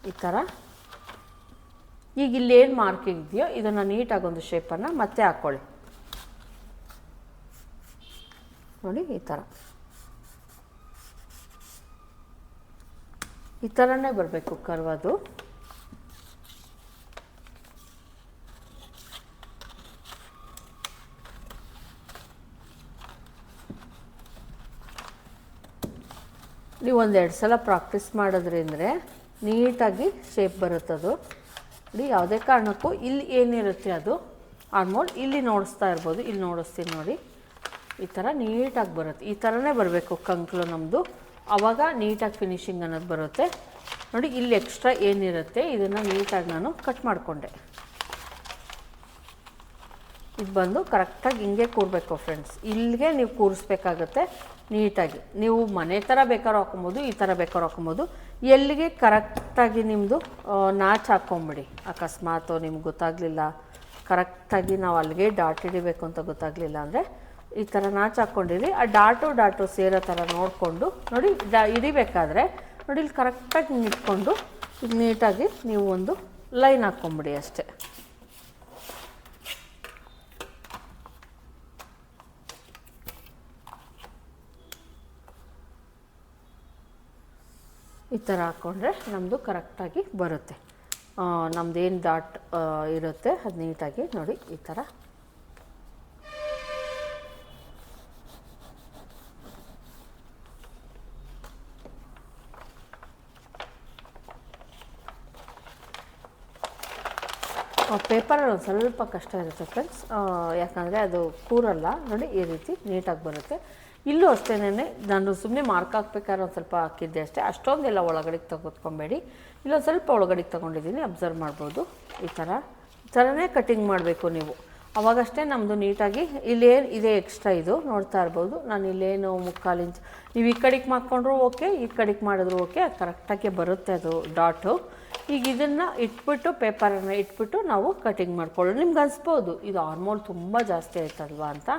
ಈ ಥರ ಈಗ ಇಲ್ಲೇನು ಮಾರ್ಕಿಂಗ್ ಇದೆಯೋ, ಇದನ್ನು ನೀಟಾಗಿ ಒಂದು ಶೇಪನ್ನು ಮತ್ತೆ ಹಾಕ್ಕೊಳ್ಳಿ ನೋಡಿ ಈ ಥರ. ಈ ಥರನೇ ಬರಬೇಕು ಕರ್ವದು ನೀವು ಒಂದೆರಡು ಸಲ ಪ್ರಾಕ್ಟೀಸ್ ಮಾಡೋದ್ರಿಂದ ನೀಟಾಗಿ ಶೇಪ್ ಬರುತ್ತದು ನೋಡಿ, ಯಾವುದೇ ಕಾರಣಕ್ಕೂ ಇಲ್ಲಿ ಏನಿರುತ್ತೆ ಅದು? ಆಲ್ಮೋಸ್ಟ್ ಇಲ್ಲಿ ನೋಡಿಸ್ತಾ ಇರ್ಬೋದು, ಇಲ್ಲಿ ನೋಡಿಸ್ತೀನಿ ನೋಡಿ. ಈ ಥರ ನೀಟಾಗಿ ಬರುತ್ತೆ. ಈ ಥರನೇ ಬರಬೇಕು ಕಂಕ್ಲು ನಮ್ಮದು ಆವಾಗ ನೀಟಾಗಿ ಫಿನಿಶಿಂಗ್ ಅನ್ನೋದು ಬರುತ್ತೆ. ನೋಡಿ, ಇಲ್ಲಿ ಎಕ್ಸ್ಟ್ರಾ ಏನಿರುತ್ತೆ, ಇದನ್ನು ನೀಟಾಗಿ ನಾನು ಕಟ್ ಮಾಡಿಕೊಂಡೆ. ಇದು ಬಂದು ಕರೆಕ್ಟಾಗಿ ಹಿಂಗೆ ಕೂರಬೇಕು ಫ್ರೆಂಡ್ಸ್ ಇಲ್ಲಿಗೆ ನೀವು ಕೂರಿಸ್ಬೇಕಾಗತ್ತೆ ನೀಟಾಗಿ. ನೀವು ಮನೆ ಥರ ಬೇಕಾದ್ರೂ ಹಾಕೊಬೋದು ಈ ಥರ ಬೇಕಾದ್ರೂ ಹಾಕೊಬೋದು ಎಲ್ಲಿಗೆ ಕರೆಕ್ಟಾಗಿ ನಿಮ್ಮದು ನಾಚ್ ಹಾಕ್ಕೊಂಬಿಡಿ. ಅಕಸ್ಮಾತು ನಿಮ್ಗೆ ಗೊತ್ತಾಗಲಿಲ್ಲ. ಕರೆಕ್ಟಾಗಿ ನಾವು ಅಲ್ಲಿಗೆ ಡಾಟ್ ಹಿಡಿಬೇಕು ಅಂತ ಗೊತ್ತಾಗಲಿಲ್ಲ ಅಂದರೆ ಈ ಥರ ನಾಚ್ ಹಾಕ್ಕೊಂಡಿರಿ ಆ ಡಾಟು ಡಾಟು ಸೇರೋ ಥರ ನೋಡಿಕೊಂಡು, ನೋಡಿ ಡಾ ಹಿಡಿಬೇಕಾದ್ರೆ ನೋಡಿ, ಇಲ್ಲಿ ಕರೆಕ್ಟಾಗಿ ಇಟ್ಕೊಂಡು ಈಗ ನೀಟಾಗಿ ನೀವು ಒಂದು ಲೈನ್ ಹಾಕ್ಕೊಂಬಿಡಿ ಅಷ್ಟೇ. ಈ ಥರ ಹಾಕ್ಕೊಂಡ್ರೆ ನಮ್ಮದು ಕರೆಕ್ಟಾಗಿ ಬರುತ್ತೆ. ನಮ್ದು ಏನು ಡಾಟ್ ಇರುತ್ತೆ, ಅದು ನೀಟಾಗಿ ನೋಡಿ, ಈ ಥರ ಪೇಪರಲ್ಲಿ ಒಂದು ಸ್ವಲ್ಪ ಕಷ್ಟ ಇರುತ್ತೆ ಫ್ರೆಂಡ್ಸ್ ಯಾಕಂದರೆ ಅದು ಕೂರಲ್ಲ. ನೋಡಿ, ಈ ರೀತಿ ನೀಟಾಗಿ ಬರುತ್ತೆ. ಇಲ್ಲೂ ಅಷ್ಟೇನೆ ನಾನು ಸುಮ್ಮನೆ ಮಾರ್ಕ್ ಹಾಕ್ಬೇಕಾದ್ರೆ ಒಂದು ಸ್ವಲ್ಪ ಹಾಕಿದ್ದೆ ಅಷ್ಟೇ. ಅಷ್ಟೊಂದೆಲ್ಲ ಒಳಗಡೆಗೆ ತೆಗೆದುಕೊಬೇಡಿ. ಇಲ್ಲೊಂದು ಸ್ವಲ್ಪ ಒಳಗಡೆಗೆ ತೊಗೊಂಡಿದ್ದೀನಿ ಅಬ್ಸರ್ವ್ ಮಾಡ್ಬೋದು. ಈ ಥರ ಥರನೇ ಕಟಿಂಗ್ ಮಾಡಬೇಕು ನೀವು. ಅವಾಗಷ್ಟೇ ನಮ್ಮದು ನೀಟಾಗಿ ಇಲ್ಲೇನು, ಇದೆ ಎಕ್ಸ್ಟ್ರಾ ಇದು ನೋಡ್ತಾ ಇರ್ಬೋದು. ನಾನು ಇಲ್ಲೇನು ಮುಕ್ಕಾಲು ಇಂಚ್. ನೀವು ಈ ಕಡೆಗೆ ಮಾಡ್ಕೊಂಡ್ರು ಓಕೆ ಈ ಕಡೆಗೆ ಮಾಡಿದ್ರು ಓಕೆ ಕರೆಕ್ಟಾಗಿ ಬರುತ್ತೆ ಅದು ಡಾಟು ಈಗ ಇದನ್ನು ಇಟ್ಬಿಟ್ಟು ಪೇಪರನ್ನು ಇಟ್ಬಿಟ್ಟು ನಾವು ಕಟಿಂಗ್ ಮಾಡ್ಕೊಳ್ಳೋಣ. ನಿಮ್ಗೆ ಅನಿಸ್ಬೋದು, ಇದು ಆರ್ಮೋಲ್ ತುಂಬ ಜಾಸ್ತಿ ಆಯ್ತಲ್ವಾ ಅಂತ?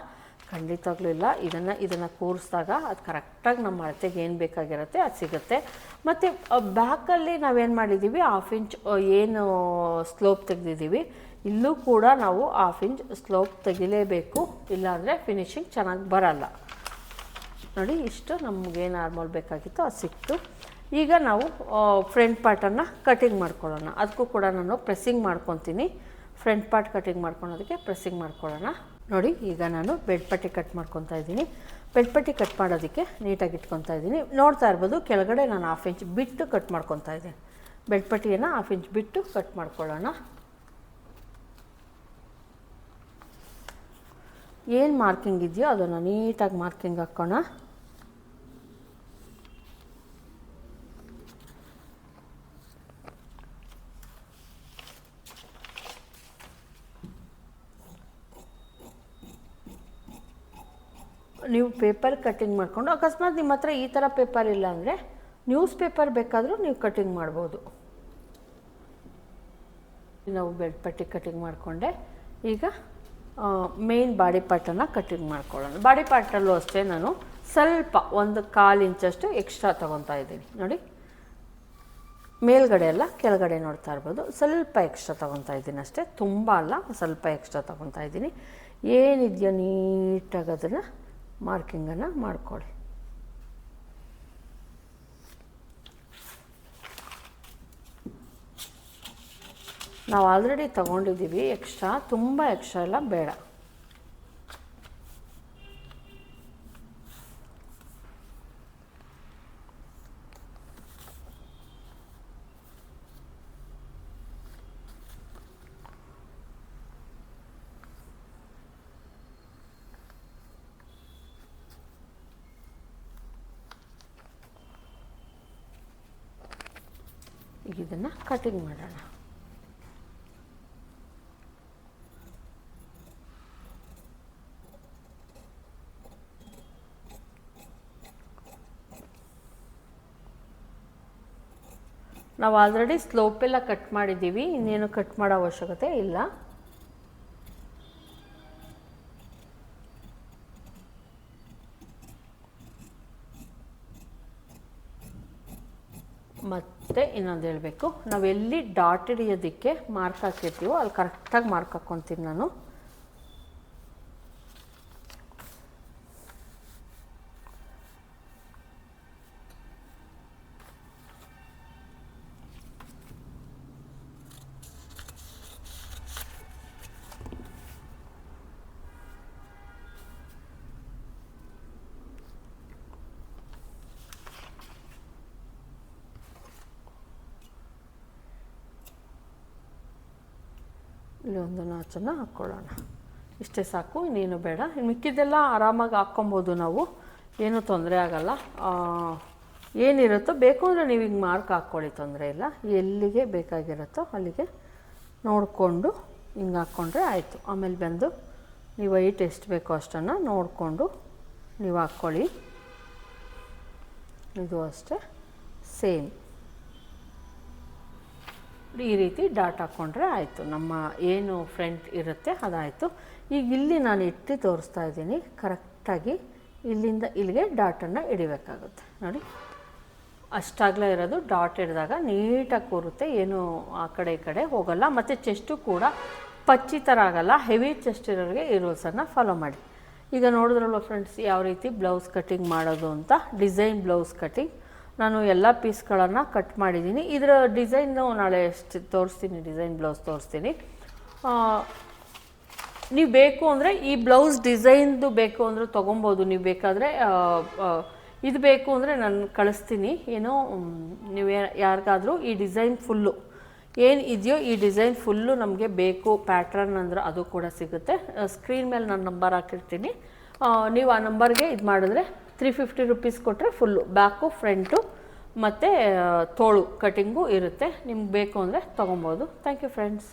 ಖಂಡಿತವಾಗ್ಲೂ ಇಲ್ಲ. ಇದನ್ನು ಇದನ್ನು ಕೂರಿಸಿದಾಗ ಅದು ಕರೆಕ್ಟಾಗಿ ನಮ್ಮ ಅಳತೆಗೆ ಏನು ಬೇಕಾಗಿರುತ್ತೆ ಅದು ಸಿಗುತ್ತೆ. ಮತ್ತು ಬ್ಯಾಕಲ್ಲಿ ನಾವೇನು ಮಾಡಿದ್ದೀವಿ ಹಾಫ್ ಇಂಚ್ ಏನು ಸ್ಲೋಪ್ ತೆಗೆದಿದ್ದೀವಿ ಇಲ್ಲೂ ಕೂಡ ನಾವು ಹಾಫ್ ಇಂಚ್ ಸ್ಲೋಪ್ ತೆಗಿಲೇಬೇಕು. ಇಲ್ಲಾಂದರೆ ಫಿನಿಶಿಂಗ್ ಚೆನ್ನಾಗಿ ಬರಲ್ಲ. ನೋಡಿ, ಇಷ್ಟು ನಮಗೇನು ಆರ್ಮೋಲ್ ಬೇಕಾಗಿತ್ತು ಅದು ಸಿಕ್ತು. ಈಗ ನಾವು ಫ್ರಂಟ್ ಪಾರ್ಟನ್ನು ಕಟಿಂಗ್ ಮಾಡ್ಕೊಳ್ಳೋಣ. ಅದಕ್ಕೂ ಕೂಡ ನಾನು ಪ್ರೆಸ್ಸಿಂಗ್ ಮಾಡ್ಕೊತೀನಿ. ಫ್ರಂಟ್ ಪಾರ್ಟ್ ಕಟಿಂಗ್ ಮಾಡ್ಕೊಳೋದಕ್ಕೆ ಪ್ರೆಸ್ಸಿಂಗ್ ಮಾಡ್ಕೊಳ್ಳೋಣ. ನೋಡಿ, ಈಗ ನಾನು ಬೆಡ್ ಪಟ್ಟಿ ಕಟ್ ಮಾಡ್ಕೊತಾ ಇದ್ದೀನಿ. ಬೆಡ್ ಪಟ್ಟಿ ಕಟ್ ಮಾಡೋದಕ್ಕೆ ನೀಟಾಗಿ ಇಟ್ಕೊತಾ ಇದ್ದೀನಿ. ನೋಡ್ತಾ ಇರ್ಬೋದು, ಕೆಳಗಡೆ ನಾನು ಹಾಫ್ ಇಂಚ್ ಬಿಟ್ಟು ಕಟ್ ಮಾಡ್ಕೊತಾ ಇದ್ದೀನಿ. ಬೆಡ್ ಪಟ್ಟಿಯನ್ನು ಹಾಫ್ ಇಂಚ್ ಬಿಟ್ಟು ಕಟ್ ಮಾಡ್ಕೊಳ್ಳೋಣ. ಏನು ಮಾರ್ಕಿಂಗ್ ಇದೆಯೋ ಅದನ್ನು ನೀಟಾಗಿ ಮಾರ್ಕಿಂಗ್ ಹಾಕ್ಕೋಣ ನೀವು ಪೇಪರ್ ಕಟ್ಟಿಂಗ್ ಮಾಡಿಕೊಂಡು, ಅಕಸ್ಮಾತ್ ನಿಮ್ಮ ಹತ್ರ ಈ ಥರ ಪೇಪರ್ ಇಲ್ಲ ಅಂದರೆ ನ್ಯೂಸ್ ಪೇಪರ್ ಬೇಕಾದರೂ ನೀವು ಕಟ್ಟಿಂಗ್ ಮಾಡ್ಬೋದು. ನಾವು ಬೆಡ್ ಪಟ್ಟಿ ಕಟ್ಟಿಂಗ್ ಮಾಡಿಕೊಂಡೆ. ಈಗ ಮೇನ್ ಬಾಡಿ ಪಾರ್ಟನ್ನು ಕಟ್ಟಿಂಗ್ ಮಾಡ್ಕೊಳ್ಳೋಣ. ಬಾಡಿ ಪಾರ್ಟಲ್ಲೂ ಅಷ್ಟೇ ನಾನು ಸ್ವಲ್ಪ ಒಂದು ಕಾಲು ಇಂಚಷ್ಟು ಎಕ್ಸ್ಟ್ರಾ ತೊಗೊತಾ ಇದ್ದೀನಿ. ನೋಡಿ, ಮೇಲ್ಗಡೆ ಎಲ್ಲ ಕೆಳಗಡೆ ನೋಡ್ತಾ ಇರ್ಬೋದು. ಸ್ವಲ್ಪ ಎಕ್ಸ್ಟ್ರಾ ತೊಗೊತಾ ಇದ್ದೀನಿ ಅಷ್ಟೇ. ತುಂಬ ಅಲ್ಲ, ಸ್ವಲ್ಪ ಎಕ್ಸ್ಟ್ರಾ ತೊಗೊತಾ ಇದ್ದೀನಿ. ಏನಿದೆಯೋ ನೀಟಾಗಿ ಅದನ್ನು ಮಾರ್ಕಿಂಗನ್ನು ಮಾಡ್ಕೊಳ್ಳಿ. ನಾವು ಆಲ್ರೆಡಿ ತೊಗೊಂಡಿದ್ದೀವಿ ಎಕ್ಸ್ಟ್ರಾ ತುಂಬ ಎಕ್ಸ್ಟ್ರಾ ಎಲ್ಲ ಬೇಡ. ಈಗ ಇದನ್ನು ಕಟಿಂಗ್ ಮಾಡೋಣ. ನಾವು ಆಲ್ರೆಡಿ ಸ್ಲೋಪ್ ಎಲ್ಲ ಕಟ್ ಮಾಡಿದ್ದೀವಿ, ಇನ್ನೇನು ಕಟ್ ಮಾಡೋ ಅವಶ್ಯಕತೆ ಇಲ್ಲ. ಇನ್ನೊಂದು ಹೇಳಬೇಕು ನಾವು ಎಲ್ಲಿ ಡಾಟ್ ಹಿಡಿಯೋದಕ್ಕೆ ಮಾರ್ಕ್ ಹಾಕಿರ್ತೀವೋ ಅಲ್ಲಿ ಕರೆಕ್ಟಾಗಿ ಮಾರ್ಕ್ ಹಾಕ್ಕೊತೀನಿ ನಾನು. ಇಲ್ಲಿ ಒಂದು ನಾಚನ್ನು ಹಾಕ್ಕೊಳ್ಳೋಣ. ಇಷ್ಟೇ ಸಾಕು, ಇನ್ನೇನು ಬೇಡ. ಮಿಕ್ಕಿದ್ದೆಲ್ಲ ಆರಾಮಾಗಿ ಹಾಕ್ಕೊಬೋದು ನಾವು. ಏನೂ ತೊಂದರೆ ಆಗಲ್ಲ. ಏನಿರುತ್ತೋ ಬೇಕು ಅಂದರೆ ನೀವು ಹಿಂಗೆ ಮಾರ್ಕ್ ಹಾಕ್ಕೊಳ್ಳಿ, ತೊಂದರೆ ಇಲ್ಲ. ಎಲ್ಲಿಗೆ ಬೇಕಾಗಿರುತ್ತೋ ಅಲ್ಲಿಗೆ ನೋಡಿಕೊಂಡು ಹಿಂಗೆ ಹಾಕ್ಕೊಂಡ್ರೆ ಆಯಿತು. ಆಮೇಲೆ ಬಂದು ನೀವು ವೈಟ್ ಎಷ್ಟು ಬೇಕೋ ಅಷ್ಟನ್ನು ನೋಡಿಕೊಂಡು ನೀವು ಹಾಕ್ಕೊಳ್ಳಿ. ಇದು ಅಷ್ಟೇ. ಸೇಮ್. ಈ ರೀತಿ ಡಾಟ್ ಹಾಕ್ಕೊಂಡ್ರೆ ಆಯಿತು. ನಮ್ಮ ಏನು ಫ್ರಂಟ್ ಇರುತ್ತೆ ಅದಾಯಿತು. ಈಗ ಇಲ್ಲಿ ನಾನು ಇಟ್ಟು ತೋರಿಸ್ತಾ ಇದ್ದೀನಿ. ಕರೆಕ್ಟಾಗಿ ಇಲ್ಲಿಂದ ಇಲ್ಲಿಗೆ ಡಾಟನ್ನು ಹಿಡಿಬೇಕಾಗುತ್ತೆ. ನೋಡಿ, ಅಷ್ಟಾಗಲೇ ಇರೋದು. ಡಾಟ್ ಹಿಡಿದಾಗ ನೀಟಾಗಿ ಕೂರುತ್ತೆ. ಏನು ಆ ಕಡೆ ಈ ಕಡೆ ಹೋಗಲ್ಲ. ಮತ್ತು ಚೆಸ್ಟು ಕೂಡ ಪಚ್ಚಿ ಥರ ಆಗಲ್ಲ. ಹೆವಿ ಚೆಸ್ಟ್ ಇರೋರಿಗೆ ಈ ರೂಲ್ಸನ್ನು ಫಾಲೋ ಮಾಡಿ. ಈಗ ನೋಡಿದ್ರಲ್ವ ಫ್ರೆಂಡ್ಸ್ ಯಾವ ರೀತಿ ಬ್ಲೌಸ್ ಕಟ್ಟಿಂಗ್ ಮಾಡೋದು ಅಂತ? ಡಿಸೈನ್ ಬ್ಲೌಸ್ ಕಟ್ಟಿಂಗ್ ನಾನು ಎಲ್ಲ ಪೀಸ್ಗಳನ್ನು ಕಟ್ ಮಾಡಿದ್ದೀನಿ. ಇದರ ಡಿಸೈನು ನಾಳೆ ಎಷ್ಟು ತೋರಿಸ್ತೀನಿ, ಡಿಸೈನ್ ಬ್ಲೌಸ್ ತೋರಿಸ್ತೀನಿ. ನೀವು ಬೇಕು ಅಂದರೆ ಈ ಬ್ಲೌಸ್ ಡಿಸೈನ್ದು ಬೇಕು ಅಂದರೆ ತೊಗೊಬೋದು. ನೀವು ಬೇಕಾದರೆ ಇದು ಬೇಕು ಅಂದರೆ ನಾನು ಕಳಿಸ್ತೀನಿ. ಏನೋ ನೀವು ಯಾರಿಗಾದರೂ ಈ ಡಿಸೈನ್ ಫುಲ್ಲು, ಏನು ಇದೆಯೋ ಈ ಡಿಸೈನ್ ಫುಲ್ಲು ನಮಗೆ ಬೇಕು. ಪ್ಯಾಟ್ರನ್ ಅಂದ್ರೆ ಅದು ಕೂಡ ಸಿಗುತ್ತೆ. ಸ್ಕ್ರೀನ್ ಮೇಲೆ ನಾನು ನಂಬರ್ ಹಾಕಿರ್ತೀನಿ. ನೀವು ಆ ನಂಬರ್ಗೆ ಇದು ಮಾಡಿದ್ರೆ ತ್ರೀ ಫಿಫ್ಟಿ ರುಪೀಸ್ ಕೊಟ್ಟರೆ ಫುಲ್ಲು ಬ್ಯಾಕು ಫ್ರಂಟು ಮತ್ತು ತೋಳು ಕಟಿಂಗು ಇರುತ್ತೆ. ನಿಮ್ಗೆ ಬೇಕು ಅಂದರೆ ತೊಗೊಬೋದು. Thank you friends